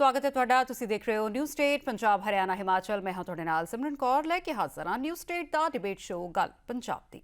ਸਵਾਗਤ ਹੈ ਤੁਹਾਡਾ। ਤੁਸੀਂ ਦੇਖ ਰਹੇ ਹੋ ਨਿਊ ਸਟੇਟ ਪੰਜਾਬ, ਹਰਿਆਣਾ, ਹਿਮਾਚਲ। ਮੈਂ ਹਾਂ ਤੁਹਾਡੇ ਨਾਲ ਸਿਮਰਨ ਕੌਰ। ਲੈ ਕੇ ਹਾਜ਼ਰ ਹਾਂ ਨਿਊ ਸਟੇਟ ਦਾ ਡਿਬੇਟ ਸ਼ੋਅ ਗੱਲ ਪੰਜਾਬ ਦੀ।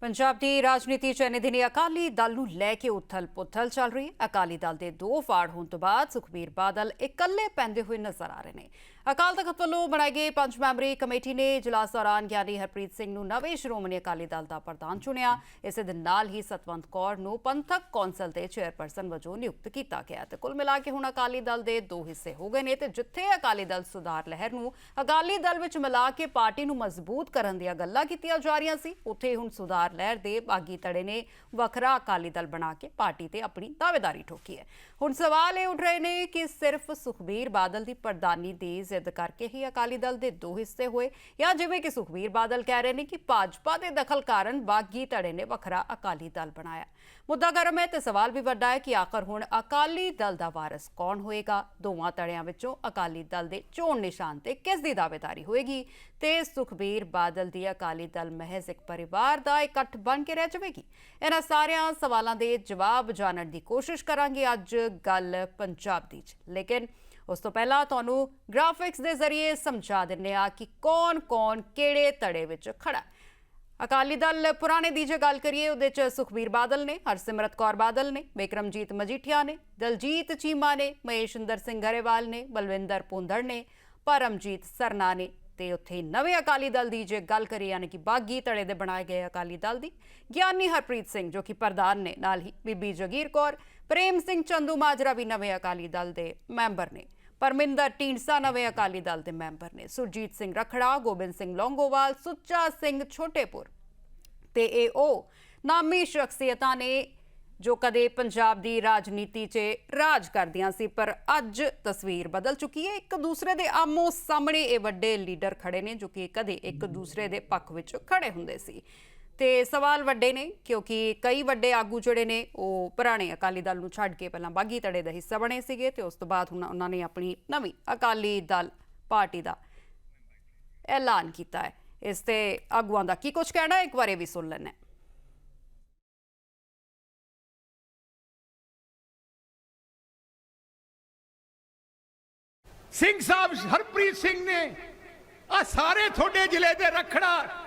ਪੰਜਾਬ ਦੀ ਰਾਜਨੀਤੀ ਚ ਇਹਨੇ ਦਿਨੀ ਅਕਾਲੀ ਦਲ ਨੂੰ ਲੈ ਕੇ ਉਥਲ-ਪੁਥਲ ਚੱਲ ਰਹੀ ਹੈ। ਅਕਾਲੀ ਦਲ ਦੇ ਦੋ ਫਾੜ ਹੋਣ ਤੋਂ ਬਾਅਦ ਸੁਖਬੀਰ ਬਾਦਲ ਇਕੱਲੇ ਪੈਂਦੇ ਹੋਏ ਨਜ਼ਰ ਆ ਰਹੇ ਨੇ। ਅਕਾਲ ਤਖਤ ਵੱਲੋਂ ਬਣਾਈ ਗਈ ਪੰਜ ਮੈਂਬਰੀ ਕਮੇਟੀ ਨੇ ਇਜਲਾਸ ਦੌਰਾਨ ਗਿਆਨੀ ਹਰਪ੍ਰੀਤ ਸਿੰਘ ਨੂੰ ਨਵੇਂ ਸ਼੍ਰੋਮਣੀ ਅਕਾਲੀ ਦਲ ਦਾ ਪ੍ਰਧਾਨ ਚੁਣਿਆ। ਇਸੇ ਦੇ ਨਾਲ ਹੀ ਸਤਵੰਤ ਕੌਰ ਨੂੰ ਪੰਥਕ ਕੌਂਸਲ ਦੇ ਚੇਅਰਪਰਸਨ ਵਜੋਂ ਨਿਯੁਕਤ ਕੀਤਾ ਗਿਆ ਤੇ ਕੁੱਲ ਮਿਲਾ ਕੇ ਹੁਣ ਅਕਾਲੀ ਦਲ ਦੇ ਦੋ ਹਿੱਸੇ ਹੋ ਗਏ ਨੇ ਤੇ ਜਿੱਥੇ ਅਕਾਲੀ ਦਲ ਸੁਧਾਰ ਲਹਿਰ ਨੂੰ ਅਕਾਲੀ ਦਲ ਵਿੱਚ ਮਿਲਾ ਕੇ ਪਾਰਟੀ ਨੂੰ ਮਜ਼ਬੂਤ ਕਰਨ ਦੀਆਂ ਗੱਲਾਂ ਕੀਤੀਆਂ ਜਾ ਰਹੀਆਂ ਸੀ, ਉੱਥੇ ਹੁਣ ਸੁਧਾਰ ਲਹਿਰ ਦੇ ਬਾਗੀ ਤੜੇ ਨੇ ਵੱਖਰਾ ਅਕਾਲੀ ਦਲ ਬਣਾ ਕੇ ਪਾਰਟੀ ਤੇ ਆਪਣੀ ਦਾਅਵੇਦਾਰੀ ਠੋਕੀ ਹੈ। ਹੁਣ ਸਵਾਲ ਇਹ ਉੱਠ ਰਹੇ ਨੇ ਕਿ ਸਿਰਫ ਸੁਖਬੀਰ ਬਾਦਲ ਦੀ ਪ੍ਰਧਾਨੀ ਦੇ ਜ਼ਿੱਦ ਕਰਕੇ ਹੀ ਅਕਾਲੀ ਦਲ ਦੇ ਦੋ ਹਿੱਸੇ ਹੋਏ। ਜਾਂ ਜਿਵੇਂ ਕਿ ਸੁਖਬੀਰ ਬਾਦਲ ਕਹਿ ਰਹੇ ਨੇ ਕਿ ਭਾਜਪਾ ਦੇ ਦਖਲ ਕਾਰਨ ਬਾਗੀ ਧੜੇ ਨੇ ਵੱਖਰਾ ਅਕਾਲੀ ਦਲ ਬਣਾਇਆ। ਮੁੱਦਾ ਗਰਮ ਹੈ ਤੇ ਸਵਾਲ ਵੀ ਵੱਡਾ ਹੈ ਕਿ ਆਖਰ ਹੁਣ ਅਕਾਲੀ ਦਲ ਦਾ ਵਾਰਸ ਕੌਣ ਹੋਏਗਾ? ਦੋਵਾਂ ਧੜਿਆਂ ਵਿੱਚੋਂ ਅਕਾਲੀ ਦਲ ਦੇ ਚੋਣ ਨਿਸ਼ਾਨ ਤੇ ਕਿਸ ਦੀ ਦਾਅਵੇਦਾਰੀ ਹੋਏਗੀ? ਤੇ ਸੁਖਬੀਰ ਬਾਦਲ ਦੀ ਅਕਾਲੀ ਦਲ ਮਹਿਜ਼ ਇੱਕ ਪਰਿਵਾਰ ਦਾ ਇਕੱਠ ਬਣ ਕੇ ਰਹਿ ਜਾਵੇਗੀ? ਇਹਨਾਂ ਸਾਰਿਆਂ ਸਵਾਲਾਂ ਦੇ ਜਵਾਬ ਜਾਣਨ ਦੀ ਕੋਸ਼ਿਸ਼ ਕਰਾਂਗੇ ਅੱਜ ਗੱਲ ਪੰਜਾਬ ਦੀ ਲੇਕਿਨ ਉਸ ਤੋਂ ਪਹਿਲਾਂ ਤੁਹਾਨੂੰ ਗ੍ਰਾਫਿਕਸ ਦੇ ਜ਼ਰੀਏ ਸਮਝਾ ਦਿੰਨੇ ਆ ਕਿ ਕੌਣ-ਕੌਣ ਕਿਹੜੇ ਧੜੇ ਵਿੱਚ ਖੜਾ ਅਕਾਲੀ ਦਲ ਪੁਰਾਣੇ ਦੀ ਜੇ ਗੱਲ ਕਰੀਏ, ਉਹਦੇ ਚ ਸੁਖਬੀਰ ਬਾਦਲ ਨੇ, ਹਰਸਿਮਰਤ ਕੌਰ ਬਾਦਲ ਨੇ ਬਿਕਰਮਜੀਤ ਮਜੀਠੀਆ ਨੇ, ਦਲਜੀਤ ਚੀਮਾ ਨੇ, ਮਹੇਸ਼ਿੰਦਰ ਸਿੰਘ ਗਰੇਵਾਲ ਨੇ, ਬਲਵਿੰਦਰ ਪੁੰਦੜ ਨੇ, ਪਰਮਜੀਤ ਸਰਨਾ ਨੇ। ਤੇ ਉੱਥੇ ਨਵੇਂ ਅਕਾਲੀ ਦਲ ਦੀ ਜੇ ਗੱਲ ਕਰੀਏ, ਯਾਨੀ ਕਿ ਬਾਗੀ ਧੜੇ ਦੇ ਬਣਾਏ ਗਏ ਅਕਾਲੀ ਦਲ ਦੀ, ਗਿਆਨੀ ਹਰਪ੍ਰੀਤ ਸਿੰਘ ਜੋ ਕਿ ਪ੍ਰਧਾਨ ਨੇ ਨਾਲ ਹੀ, ਬੀਬੀ ਜਗੀਰ ਕੌਰ, ਪ੍ਰੇਮ ਸਿੰਘ ਚੰਦੂ ਮਾਜਰਾ ਵੀ ਨਵੇਂ ਅਕਾਲੀ ਦਲ ਦੇ ਮੈਂਬਰ ਨੇ। ਪਰਮਿੰਦਰ ਢੀਂਡਸਾ ਨਵੇਂ ਅਕਾਲੀ ਦਲ ਦੇ ਮੈਂਬਰ ਨੇ। ਸੁਰਜੀਤ ਸਿੰਘ ਰਖੜਾ, ਗੋਬਿੰਦ ਸਿੰਘ ਲੌਂਗੋਵਾਲ, ਸੁੱਚਾ ਸਿੰਘ ਛੋਟੇਪੁਰ। ਤੇ ਇਹ ਉਹ ਨਾਮੀ ਸ਼ਖਸੀਅਤਾਂ ਨੇ ਜੋ ਕਦੇ ਪੰਜਾਬ ਦੀ ਰਾਜਨੀਤੀ 'ਚ ਰਾਜ ਕਰਦੀਆਂ ਸੀ, ਪਰ ਅੱਜ ਤਸਵੀਰ ਬਦਲ ਚੁੱਕੀ ਹੈ। ਇੱਕ ਦੂਸਰੇ ਦੇ ਆਮੋ ਸਾਹਮਣੇ ਇਹ ਵੱਡੇ ਲੀਡਰ ਖੜੇ ਨੇ, ਜੋ ਕਿ ਕਦੇ ਇੱਕ ਦੂਸਰੇ ਦੇ ਪੱਖ ਵਿੱਚ ਖੜੇ ਹੁੰਦੇ ਸੀ। ਤੇ ਸਵਾਲ ਵੱਡੇ ਨੇ, ਕਿਉਂਕਿ ਕਈ ਵੱਡੇ ਆਗੂ ਜਿਹੜੇ ਨੇ, ਉਹ ਪੁਰਾਣੇ ਅਕਾਲੀ ਦਲ ਨੂੰ ਛੱਡ ਕੇ ਪਹਿਲਾਂ ਬਾਗੀ ਧੜੇ ਦਾ ਹਿੱਸਾ ਬਣੇ ਸੀਗੇ ਤੇ ਉਸ ਤੋਂ ਬਾਅਦ ਹੁਣ ਉਹਨਾਂ ਨੇ ਆਪਣੀ ਨਵੀਂ ਅਕਾਲੀ ਦਲ ਪਾਰਟੀ ਦਾ ਐਲਾਨ ਕੀਤਾ ਹੈ। ਇਸ ਤੇ ਆਗੂਆਂ ਦਾ ਕੀ ਕੁਝ ਕਹਿਣਾ, ਇੱਕ ਵਾਰ ਵੀ ਸੁਣ ਲੈਣਾ ਸਿੰਘ ਸਾਹਿਬ ਹਰਪ੍ਰੀਤ ਸਿੰਘ ਨੇ ਆ ਸਾਰੇ ਤੁਹਾਡੇ ਜ਼ਿਲ੍ਹੇ ਦੇ ਰਖੜਾ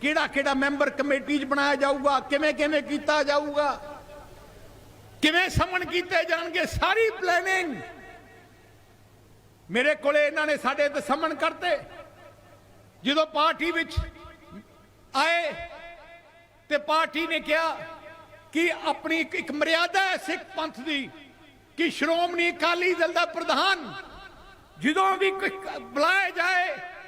ਕਿਹੜਾ ਕਿਹੜਾ ਮੈਂਬਰ ਕਮੇਟੀ 'ਚ ਬਣਾਇਆ ਜਾਊਗਾ, ਕਿਵੇਂ ਕਿਵੇਂ ਕੀਤਾ ਜਾਊਗਾ, ਕਿਵੇਂ ਸਮਨ ਕੀਤੇ ਜਾਣਗੇ, ਸਾਰੀ ਪਲੈਨਿੰਗ ਮੇਰੇ ਕੋਲੇ ਇਹਨਾਂ ਨੇ ਸਾਡੇ ਤੇ ਸਮਨ ਕਰਤੇ। ਜਦੋਂ ਪਾਰਟੀ ਵਿੱਚ ਆਏ ਤੇ ਪਾਰਟੀ ਨੇ ਕਿਹਾ ਕਿ ਆਪਣੀ ਇੱਕ- ਮਰਿਆਦਾ ਹੈ ਸਿੱਖ ਪੰਥ ਦੀ ਕਿ ਸ਼੍ਰੋਮਣੀ ਅਕਾਲੀ ਦਲ ਦਾ ਪ੍ਰਧਾਨ ਜਦੋਂ ਵੀ ਕੋਈ ਬੁਲਾਇਆ ਜਾਏ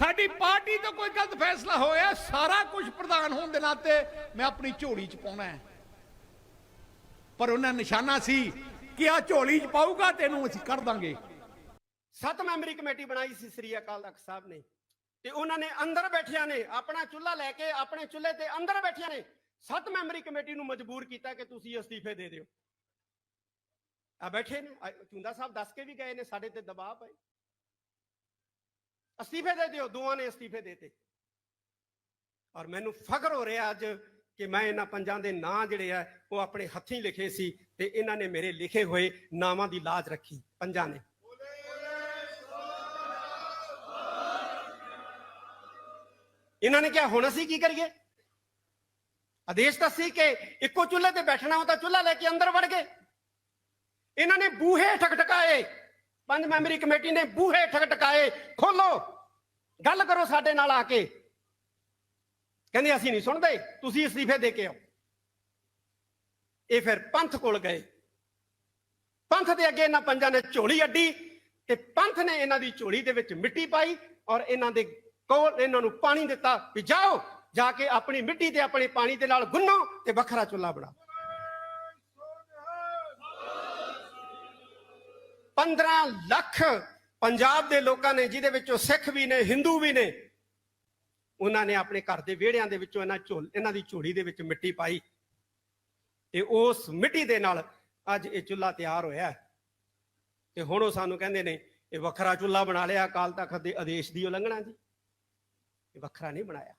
ਸਾਡੀ ਪਾਰਟੀ ਤੋਂ ਕੋਈ ਗਲਤ ਫੈਸਲਾ ਹੋਇਆ, ਸਾਰਾ ਕੁਝ ਪ੍ਰਧਾਨ ਹੋਣ ਦੇ ਨਾਤੇ ਮੈਂ ਆਪਣੀ ਝੋਲੀ 'ਚ ਪਾਉਣਾ ਹੈ। ਪਰ ਉਹਨਾਂ ਨਿਸ਼ਾਨਾ ਸੀ ਕਿ ਆ ਝੋਲੀ 'ਚ ਪਾਊਗਾ ਤੈਨੂੰ ਅਸੀਂ ਕਰ ਦਾਂਗੇ। ਸੱਤ ਮੈਂਬਰੀ ਕਮੇਟੀ ਬਣਾਈ ਸੀ, ਸ੍ਰੀ ਅਕਾਲ ਤਖਤ ਸਾਹਿਬ ਨੇ। ਤੇ ਉਹਨਾਂ ਨੇ ਅੰਦਰ ਬੈਠਿਆਂ ਨੇ, ਆਪਣਾ ਚੁੱਲ੍ਹਾ ਲੈ ਕੇ, ਆਪਣੇ ਚੁੱਲ੍ਹੇ ਤੇ ਅੰਦਰ ਬੈਠਿਆਂ ਨੇ ਸੱਤ ਮੈਂਬਰੀ ਕਮੇਟੀ ਨੂੰ ਮਜਬੂਰ ਕੀਤਾ ਕਿ ਤੁਸੀਂ ਅਸਤੀਫੇ ਦੇ ਦਿਓ। ਆ ਬੈਠੇ ਨੇ। ਚੁੰਦਾ ਸਾਹਿਬ ਦੱਸ ਕੇ ਵੀ ਗਏ ਨੇ, ਸਾਡੇ ਤੇ ਦਬਾਅ ਪਏ। ਅਸਤੀਫੇ ਦੇ ਦਿਓ, ਦੋਵਾਂ ਨੇ ਅਸਤੀਫੇ ਦੇਤੇ। ਔਰ ਮੈਨੂੰ ਫਖਰ ਹੋ ਰਿਹਾ ਅੱਜ ਕਿ ਮੈਂ ਇਹਨਾਂ ਪੰਜਾਂ ਦੇ ਨਾਂ ਜਿਹੜੇ ਆ, ਉਹ ਆਪਣੇ ਹੱਥੀਂ ਲਿਖੇ ਸੀ ਤੇ ਇਹਨਾਂ ਨੇ ਮੇਰੇ ਲਿਖੇ ਹੋਏ ਨਾਵਾਂ ਦੀ ਲਾਜ ਰੱਖੀ, ਪੰਜਾਂ ਨੇ। ਇਹਨਾਂ ਨੇ ਕਿਹਾ, ਹੁਣ ਅਸੀਂ ਕੀ ਕਰੀਏ? ਆਦੇਸ਼ ਤਾਂ ਸੀ ਕਿ ਇੱਕੋ ਚੁੱਲ੍ਹੇ ਤੇ ਬੈਠਣਾ ਹੋ ਤਾਂ ਚੁੱਲ੍ਹਾ ਲੈ ਕੇ ਅੰਦਰ ਵੜ ਗਏ। ਇਹਨਾਂ ਨੇ ਬੂਹੇ ਠਕਠਕਾਏ। ਪੰਜ ਮੈਂਬਰੀ ਕਮੇਟੀ ਨੇ ਬੂਹੇ ਠਕਠਕਾਏ ਖੋਲੋ। ਗੱਲ ਕਰੋ ਸਾਡੇ ਨਾਲ ਆ ਕੇ। ਕਹਿੰਦੇ, ਅਸੀਂ ਨਹੀਂ ਸੁਣਦੇ, ਤੁਸੀਂ ਅਸਤੀਫੇ ਦੇ ਕੇ ਆਓ। ਇਹ ਫਿਰ ਪੰਥ ਕੋਲ ਗਏ। ਪੰਥ ਦੇ ਅੱਗੇ ਇਹਨਾਂ ਪੰਜਾਂ ਨੇ ਝੋਲੀ ਅੱਡੀ ਤੇ ਪੰਥ ਨੇ ਇਹਨਾਂ ਦੀ ਝੋਲੀ ਦੇ ਵਿੱਚ ਮਿੱਟੀ ਪਾਈ ਔਰ ਇਹਨਾਂ ਦੇ ਕੋਲ ਇਹਨਾਂ ਨੂੰ ਪਾਣੀ ਦਿੱਤਾ ਵੀ ਜਾਓ, ਜਾ ਕੇ ਆਪਣੀ ਮਿੱਟੀ ਤੇ ਆਪਣੇ ਪਾਣੀ ਦੇ ਨਾਲ ਗੁੰਨੋ ਤੇ ਵੱਖਰਾ ਚੁੱਲ੍ਹਾ ਬਣਾਓ। 15 ਲੱਖ ਪੰਜਾਬ ਦੇ ਲੋਕਾਂ ਨੇ, ਜਿਹਦੇ ਵਿੱਚੋਂ ਸਿੱਖ ਵੀ ਨੇ, ਹਿੰਦੂ ਵੀ ਨੇ, ਉਹਨਾਂ ਨੇ ਆਪਣੇ ਘਰ ਦੇ ਵਿਹੜਿਆਂ ਦੇ ਵਿੱਚੋਂ ਇਹਨਾਂ ਝੋਲ, ਇਹਨਾਂ ਦੀ ਝੋਲੀ ਦੇ ਵਿੱਚ ਮਿੱਟੀ ਪਾਈ ਤੇ ਉਸ ਮਿੱਟੀ ਦੇ ਨਾਲ ਅੱਜ ਇਹ ਚੁੱਲ੍ਹਾ ਤਿਆਰ ਹੋਇਆ ਤੇ ਹੁਣ ਉਹ ਸਾਨੂੰ ਕਹਿੰਦੇ ਨੇ, ਇਹ ਵੱਖਰਾ ਚੁੱਲ੍ਹਾ ਬਣਾ ਲਿਆ, ਅਕਾਲ ਤਖਤ ਦੇ ਆਦੇਸ਼ ਦੀ ਉਲੰਘਣਾ ਜੀ। ਇਹ ਵੱਖਰਾ ਨਹੀਂ ਬਣਾਇਆ।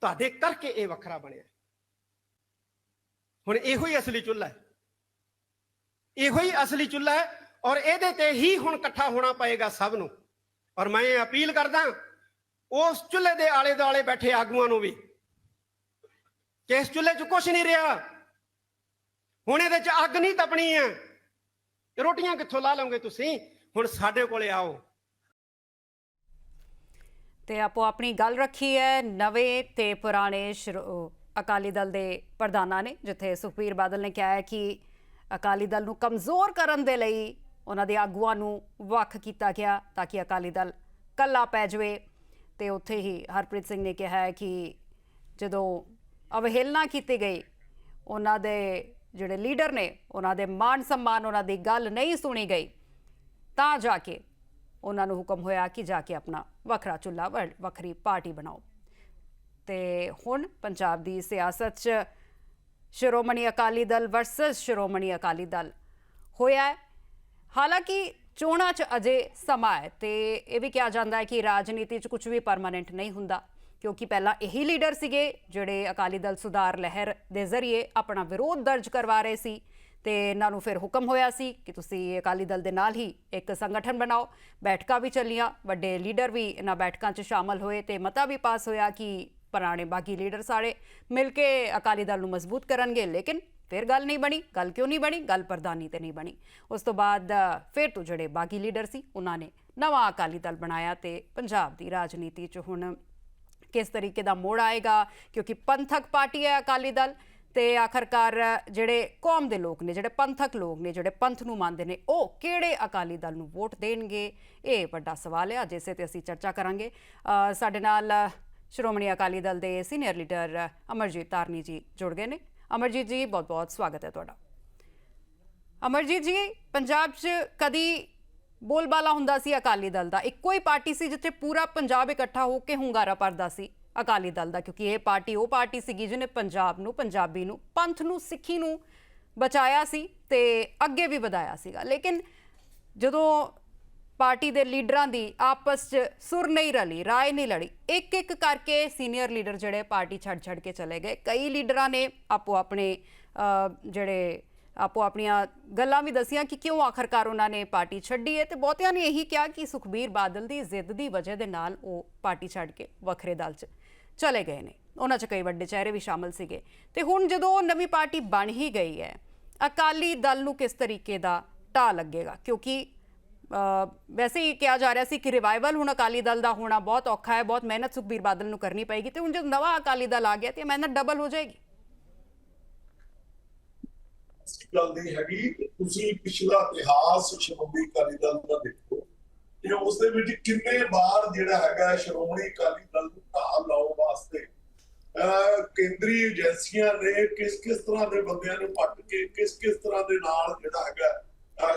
ਤੁਹਾਡੇ ਕਰਕੇ ਇਹ ਵੱਖਰਾ ਬਣਿਆ। ਹੁਣ ਇਹੋ ਹੀ ਅਸਲੀ ਚੁੱਲ੍ਹਾ ਹੈ। ਇਹੋ ਹੀ ਅਸਲੀ ਚੁੱਲ੍ਹਾ ਹੈ ਔਰ ਇਹਦੇ ਤੇ ਹੀ ਹੁਣ ਇਕੱਠਾ ਹੋਣਾ ਪਏਗਾ ਸਭ ਨੂੰ। ਔਰ ਮੈਂ ਇਹ ਅਪੀਲ ਕਰਦਾ ਉਸ ਚੁੱਲ੍ਹੇ ਦੇ ਆਲੇ ਦੁਆਲੇ ਬੈਠੇ ਆਗੂਆਂ ਨੂੰ ਵੀ ਕਿ ਇਸ ਚੁੱਲ੍ਹੇ 'ਚ ਕੁਝ ਨਹੀਂ ਰਿਹਾ। ਹੁਣ ਇਹਦੇ 'ਚ ਅੱਗ ਨਹੀਂ ਤਪਣੀ ਹੈ। ਰੋਟੀਆਂ ਕਿੱਥੋਂ ਲਾ ਲਓਗੇ ਤੁਸੀਂ? ਹੁਣ ਸਾਡੇ ਕੋਲੇ ਆਓ। ਤੇ ਆਪੋ ਆਪਣੀ ਗੱਲ ਰੱਖੀ ਹੈ, ਨਵੇਂ ਤੇ ਪੁਰਾਣੇ ਸ਼੍ਰੋ- ਅਕਾਲੀ ਦਲ ਦੇ ਪ੍ਰਧਾਨਾਂ ਨੇ, ਜਿੱਥੇ ਸੁਖਬੀਰ ਬਾਦਲ ਨੇ ਕਿਹਾ ਹੈ ਕਿ ਅਕਾਲੀ ਦਲ ਨੂੰ ਕਮਜ਼ੋਰ ਕਰਨ ਦੇ ਲਈ ਉਹਨਾਂ ਦੇ ਆਗੂਆਂ ਨੂੰ ਵੱਖ ਕੀਤਾ ਗਿਆ ਤਾਂ ਕਿ ਅਕਾਲੀ ਦਲ ਕੱਲਾ ਪੈ ਜਾਵੇ। ਤੇ ਉੱਥੇ ਹੀ ਹਰਪ੍ਰੀਤ ਸਿੰਘ ਨੇ ਕਿਹਾ ਹੈ ਕਿ ਜਦੋਂ ਅਵਹੇਲਨਾ ਕੀਤੀ ਗਈ, ਉਹਨਾਂ ਦੇ ਜਿਹੜੇ ਲੀਡਰ ਨੇ, ਉਹਨਾਂ ਦੇ ਮਾਨ ਸਨਮਾਨ ਉਹਨਾਂ ਦੀ ਗੱਲ ਨਹੀਂ ਸੁਣੀ ਗਈ, ਤਾਂ ਜਾ ਕੇ ਉਹਨਾਂ ਨੂੰ ਹੁਕਮ ਹੋਇਆ ਕਿ ਜਾ ਕੇ ਆਪਣਾ ਵੱਖਰਾ ਚੁੱਲ੍ਹਾ ਵ- ਵੱਖਰੀ ਪਾਰਟੀ ਬਣਾਓ। ਤੇ ਹੁਣ ਪੰਜਾਬ ਦੀ ਸਿਆਸਤ 'ਚ ਸ਼੍ਰੋਮਣੀ ਅਕਾਲੀ ਦਲ ਵਰਸਸ ਸ਼੍ਰੋਮਣੀ ਅਕਾਲੀ ਦਲ ਹੋਇਆ ਹੈ। ਹਾਲਾਂਕਿ ਚੋਣਾਂ 'ਚ ਅਜੇ ਸਮਾਂ ਹੈ ਤੇ ਇਹ ਵੀ ਕਿਹਾ ਜਾਂਦਾ ਹੈ ਕਿ ਰਾਜਨੀਤੀ 'ਚ ਕੁਝ ਵੀ ਪਰਮਾਨੈਂਟ ਨਹੀਂ ਹੁੰਦਾ, ਕਿਉਂਕਿ ਪਹਿਲਾਂ ਇਹੀ ਲੀਡਰ ਸੀਗੇ ਜਿਹੜੇ ਅਕਾਲੀ ਦਲ ਸੁਧਾਰ ਲਹਿਰ ਦੇ ਜ਼ਰੀਏ ਆਪਣਾ ਵਿਰੋਧ ਦਰਜ ਕਰਵਾ ਰਹੇ ਸੀ ਤੇ ਇਹਨਾਂ ਨੂੰ ਫਿਰ ਹੁਕਮ ਹੋਇਆ ਸੀ ਕਿ ਤੁਸੀਂ ਅਕਾਲੀ ਦਲ ਦੇ ਨਾਲ ਹੀ ਇੱਕ ਸੰਗਠਨ ਬਣਾਓ। ਬੈਠਕਾਂ ਵੀ ਚੱਲੀਆਂ, ਵੱਡੇ ਲੀਡਰ ਵੀ ਇਹਨਾਂ ਬੈਠਕਾਂ 'ਚ ਸ਼ਾਮਲ ਹੋਏ ਤੇ ਮਤਾ ਵੀ ਪਾਸ ਹੋਇਆ ਕਿ ਪੁਰਾਣੇ ਬਾਗੀ ਲੀਡਰ ਸਾਰੇ ਮਿਲ ਕੇ ਅਕਾਲੀ ਦਲ ਨੂੰ ਮਜ਼ਬੂਤ ਕਰਨਗੇ, ਲੇਕਿਨ ਫਿਰ ਗੱਲ ਨਹੀਂ ਬਣੀ, ਗੱਲ ਕਿਉਂ ਨਹੀਂ ਬਣੀ? ਗੱਲ ਪ੍ਰਧਾਨੀ ਤੇ ਨਹੀਂ ਬਣੀ। ਉਸ ਤੋਂ ਬਾਅਦ, ਫਿਰ ਤੋਂ ਜਿਹੜੇ ਬਾਗੀ ਲੀਡਰ ਸੀ, ਉਹਨਾਂ ਨੇ ਨਵਾਂ ਅਕਾਲੀ ਦਲ ਬਣਾਇਆ ਤੇ ਪੰਜਾਬ ਦੀ ਰਾਜਨੀਤੀ 'ਚ ਹੁਣ ਕਿਸ ਤਰੀਕੇ ਦਾ ਮੋੜ ਆਏਗਾ? ਕਿਉਂਕਿ ਪੰਥਕ ਪਾਰਟੀ ਹੈ ਅਕਾਲੀ ਦਲ ਤੇ ਆਖਰਕਾਰ ਜਿਹੜੇ ਕੌਮ ਦੇ ਲੋਕ ਨੇ, ਜਿਹੜੇ ਪੰਥਕ ਲੋਕ ਨੇ, ਜਿਹੜੇ ਪੰਥ ਨੂੰ ਮੰਨਦੇ ਨੇ, ਉਹ ਕਿਹੜੇ ਅਕਾਲੀ ਦਲ ਨੂੰ ਵੋਟ ਦੇਣਗੇ? ਇਹ ਵੱਡਾ ਸਵਾਲ ਹੈ। ਇਸੇ ਤੇ ਅਸੀਂ ਚਰਚਾ ਕਰਾਂਗੇ। ਸਾਡੇ ਨਾਲ ਸ਼੍ਰੋਮਣੀ ਅਕਾਲੀ ਦਲ ਦੇ ਸੀਨੀਅਰ ਲੀਡਰ ਅਮਰਜੀਤ ਤਾਰਨੀ ਜੀ ਜੁੜ ਗਏ ਨੇ। ਅਮਰਜੀਤ ਜੀ, ਬਹੁਤ ਬਹੁਤ ਸਵਾਗਤ ਹੈ ਤੁਹਾਡਾ। ਅਮਰਜੀਤ ਜੀ, ਪੰਜਾਬ 'ਚ ਕਦੀ ਬੋਲਬਾਲਾ ਹੁੰਦਾ ਸੀ ਅਕਾਲੀ ਦਲ ਦਾ? ਇੱਕੋ ਹੀ ਪਾਰਟੀ ਸੀ ਜਿੱਥੇ ਪੂਰਾ ਪੰਜਾਬ ਇਕੱਠਾ ਹੋ ਕੇ ਹੁੰਗਾਰਾ ਭਰਦਾ ਸੀ ਅਕਾਲੀ ਦਲ ਦਾ, ਕਿਉਂਕਿ ਇਹ ਪਾਰਟੀ ਉਹ ਪਾਰਟੀ ਸੀਗੀ ਜਿਹਨੇ ਪੰਜਾਬ ਨੂੰ, ਪੰਜਾਬੀ ਨੂੰ, ਪੰਥ ਨੂੰ, ਸਿੱਖੀ ਨੂੰ ਬਚਾਇਆ ਸੀ ਤੇ ਅੱਗੇ ਵੀ ਵਧਾਇਆ ਸੀਗਾ। ਲੇਕਿਨ ਜਦੋਂ ਪਾਰਟੀ ਦੇ ਲੀਡਰਾਂ ਦੀ ਆਪਸ 'ਚ ਸੁਰ ਨਹੀਂ ਰਲੀ, ਰਾਏ ਨਹੀਂ ਲੜੀ। ਇੱਕ ਇੱਕ ਕਰਕੇ ਸੀਨੀਅਰ ਲੀਡਰ ਜਿਹੜੇ ਪਾਰਟੀ ਛੱਡ ਛੱਡ ਕੇ ਚਲੇ ਗਏ। ਕਈ ਲੀਡਰਾਂ ਨੇ ਆਪੋ ਆਪਣੇ ਜਿਹੜੇ ਆਪੋ ਆਪਣੀਆਂ ਗੱਲਾਂ ਵੀ ਦਸੀਆਂ ਕਿ ਕਿਉਂ ਆਖਰਕਾਰ ਉਹਨਾਂ ਨੇ ਪਾਰਟੀ ਛੱਡੀ ਹੈ ਤੇ ਬਹੁਤਿਆਂ ਨੇ ਇਹੀ ਕਿਹਾ ਕਿ ਸੁਖਬੀਰ ਬਾਦਲ ਦੀ ਜ਼ਿੱਦ ਦੀ ਵਜ੍ਹਾ ਦੇ ਨਾਲ ਉਹ ਪਾਰਟੀ ਛੱਡ ਕੇ ਵੱਖਰੇ ਦਲ 'ਚ ਚਲੇ ਗਏ ਨੇ। ਉਹਨਾਂ 'ਚ ਕਈ ਵੱਡੇ ਚਿਹਰੇ ਵੀ ਸ਼ਾਮਲ ਸੀਗੇ। ਤੇ ਹੁਣ ਜਦੋਂ ਉਹ ਨਵੀਂ ਪਾਰਟੀ ਬਣ ਹੀ ਗਈ ਹੈ, ਅਕਾਲੀ ਦਲ ਨੂੰ ਕਿਸ ਤਰੀਕੇ ਦਾ ਢਾਹ ਲੱਗੇਗਾ? ਕਿਉਂਕਿ ਵੈਸੇ ਹੀ ਕਿਹਾ ਜਾ ਰਿਹਾ ਸੀ ਕਿ ਰਿਵਾਈਵਲ ਹੁਣ ਅਕਾਲੀ ਦਲ ਦਾ ਹੋਣਾ ਬਹੁਤ ਔਖਾ ਹੈ, ਬਹੁਤ ਮਿਹਨਤ ਸੁਖਬੀਰ ਬਾਦਲ ਨੂੰ ਕਰਨੀ ਪਏਗੀ ਤੇ ਹੁਣ ਜਦੋਂ ਨਵਾਂ ਅਕਾਲੀ ਦਲ ਆ ਗਿਆ ਤੇ ਮਿਹਨਤ ਡਬਲ ਹੋ ਜਾਏਗੀ। ਗੱਲ ਨਹੀਂ ਹੈਗੀ ਤੁਸੀਂ ਪਿਛਲਾ ਇਤਿਹਾਸ ਸ਼੍ਰੋਮਣੀ ਅਕਾਲੀ ਦਲ ਦਾ ਦੇਖੋ ਕਿ ਉਸ ਦੇ ਵਿੱਚ ਕਿੰਨੇ ਵਾਰ ਜਿਹੜਾ ਹੈਗਾ ਸ਼੍ਰੋਮਣੀ ਅਕਾਲੀ ਦਲ ਨੂੰ ਢਾਹ ਲਾਉਣ ਵਾਸਤੇ ਕੇਂਦਰੀ ਏਜੰਸੀਆਂ ਨੇ ਕਿਸ ਕਿਸ ਤਰ੍ਹਾਂ ਦੇ ਬੰਦਿਆਂ ਨੂੰ ਪੱਟ ਕੇ ਕਿਸ ਕਿਸ ਤਰ੍ਹਾਂ ਦੇ ਨਾਲ ਜਿਹੜਾ ਹੈਗਾ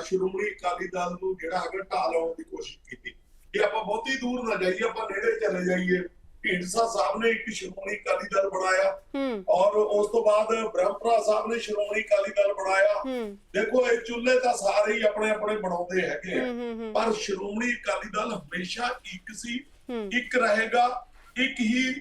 ਸ਼੍ਰੋਮਣੀ ਅਕਾਲੀ ਦਲ ਨੂੰ ਜਿਹੜਾ ਹੈਗਾ ਢਾਹ ਲਾਉਣ ਦੀ ਕੋਸ਼ਿਸ਼ ਕੀਤੀ। ਜੇ ਆਪਾਂ ਬਹੁਤੀ ਦੂਰ ਨਾ ਜਾਈਏ ਆਪਾਂ ਨੇੜੇ ਚਲੇ ਜਾਈਏ ਢੀਂਡਸਾ ਸਾਹਿਬ ਨੇ ਇੱਕ ਸ਼੍ਰੋਮਣੀ ਅਕਾਲੀ ਦਲ ਬਣਾਇਆ। ਹੂੰ। ਔਰ ਉਸ ਤੋਂ ਬਾਅਦ ਬ੍ਰਹਮਪੁਰਾ ਸਾਹਿਬ ਨੇ ਸ਼੍ਰੋਮਣੀ ਅਕਾਲੀ ਦਲ ਬਣਾਇਆ। ਹੂੰ। ਦੇਖੋ ਇਹ ਚੁੱਲ੍ਹੇ ਤਾਂ ਸਾਰੇ ਹੀ ਆਪਣੇ ਆਪਣੇ ਬਣਾਉਂਦੇ ਹੈਗੇ ਆ। ਹੂੰ, ਹੂੰ, ਹੂੰ। ਪਰ ਸ਼੍ਰੋਮਣੀ ਅਕਾਲੀ ਦਲ ਹਮੇਸ਼ਾ ਇੱਕ ਸੀ ਹੂੰ। ਇੱਕ ਰਹੇਗਾ ਇੱਕ ਹੀ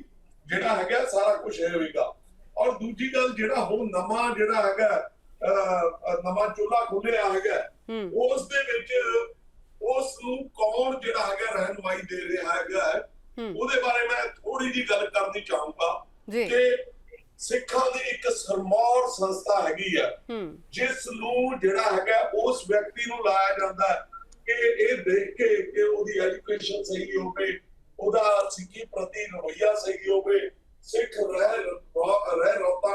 ਜਿਹੜਾ ਹੈਗਾ ਸਾਰਾ ਕੁਝ ਹੋਵੇਗਾ। ਔਰ ਦੂਜੀ ਗੱਲ ਜਿਹੜਾ ਹੁਣ ਨਵਾਂ ਜਿਹੜਾ ਹੈਗਾ ਨਵਾਂ ਚੁੱਲ੍ਹਾ ਖੁੱਲਿਆ ਹੈਗਾ। ਉਸ ਦੇ ਵਿੱਚ ਉਸ ਨੂੰ ਕੌਣ ਜਿਹੜਾ ਹੈਗਾ ਰਹਿਨਮਾਈ ਦੇ ਰਿਹਾ ਹੈਗਾ। ਉਹਦੇ ਬਾਰੇ ਮੈਂ ਥੋੜੀ ਜੀ ਗੱਲ ਕਰਨੀ ਚਾਹੂੰਗਾ। ਕਿ ਸਿੱਖਾਂ ਦੀ ਇੱਕ ਸਰਮੌਰ ਸੰਸਥਾ ਹੈਗੀ ਆ ਜਿਸ ਨੂੰ ਜਿਹੜਾ ਹੈਗਾ ਉਸ ਵਿਅਕਤੀ ਨੂੰ ਲਾਇਆ ਜਾਂਦਾ ਕਿ ਇਹ ਦੇਖ ਕੇ ਕਿ ਉਹਦੀ ਐਜੂਕੇਸ਼ਨ ਸਹੀ ਹੋਵੇ ਉਹਦਾ ਸਿੱਖੀ ਪ੍ਰਤੀ ਰਵੱਈਆ ਸਹੀ ਹੋਵੇ ਸਿੱਖ ਰਹਿ ਰੋ- ਰਹਿ ਰੋਤਾ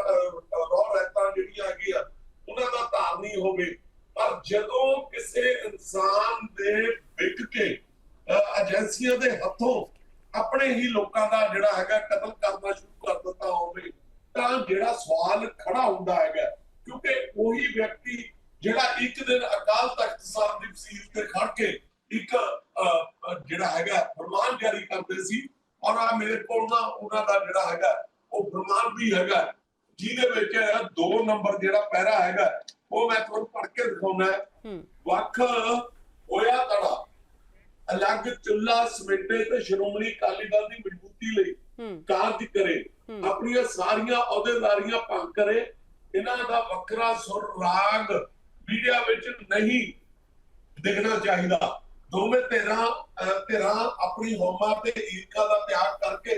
ਰੋ ਰਹਿਤਾ ਜਿਹੜੀਆਂ ਹੈਗੀਆਂ ਉਹਨਾਂ ਦਾ ਧਾਰਨੀ ਹੋਵੇ। ਪਰ ਜਦੋਂ ਕਿਸੇ ਇਨਸਾਨ ਦੇ ਵਿਕ ਕੇ ਏਜੰਸੀਆਂ ਦੇ ਹੱਥੋਂ ਆਪਣੇ ਹੀ ਲੋਕਾਂ ਦਾ ਜਿਹੜਾ ਹੈਗਾ ਕਤਲ ਕਰਨਾ ਸ਼ੁਰੂ ਕਰ ਦਿੱਤਾ ਹੋਵੇ, ਤਾਂ ਜਿਹੜਾ ਸਵਾਲ ਖੜਾ ਹੁੰਦਾ ਹੈਗਾ, ਕਿਉਂਕਿ ਉਹੀ ਵਿਅਕਤੀ ਜਿਹੜਾ ਇੱਕ ਦਿਨ ਅਕਾਲ ਤਖਤ ਸਾਹਿਬ ਦੀ ਵਸੀਲ ਤੇ ਖੜ ਕੇ ਇੱਕ ਜਿਹੜਾ ਹੈਗਾ ਫਰਮਾਨ ਜਾਰੀ ਕਰਦੇ ਸੀ, ਔਰ ਆ ਮੇਰੇ ਕੋਲ ਨਾ ਉਹਨਾਂ ਦਾ ਜਿਹੜਾ ਹੈਗਾ, ਉਹ ਫਰਮਾਨ ਵੀ ਹੈਗਾ ਜਿਹਦੇ ਵਿੱਚ ਦੋ ਨੰਬਰ ਜਿਹੜਾ ਪਹਿਰਾ ਹੈਗਾ ਉਹ ਮੈਂ ਤੁਹਾਨੂੰ ਪੜ੍ਹ ਕੇ ਦਿਖਾਉਣਾ ਵੱਖ ਹੋਇਆ ਤੜਾ ਅਲੱਗ ਚੁੱਲਾ ਸਮੇਟੇ ਤੇ ਸ਼੍ਰੋਮਣੀ ਅਕਾਲੀ ਦਲ ਦੀ ਮਜ਼ਬੂਤੀ ਲਈ ਕਾਰਜ ਕਰੇ। ਆਪਣੀਆਂ ਸਾਰੀਆਂ ਅਹੁਦੇਦਾਰੀਆਂ ਭੰਗ ਕਰੇ ਇਹਨਾਂ ਦਾ ਵੱਖਰਾ ਸੁਰ ਰਾਗ ਮੀਡੀਆ ਵਿੱਚ ਨਹੀਂ ਦਿਖਣਾ ਚਾਹੀਦਾ। ਦੋਵੇਂ ਅਹ, ਧਿਰਾਂ ਆਪਣੀ ਹੋਮਾ ਤੇ ਈਰਖਾ ਦਾ ਤਿਆਗ ਕਰਕੇ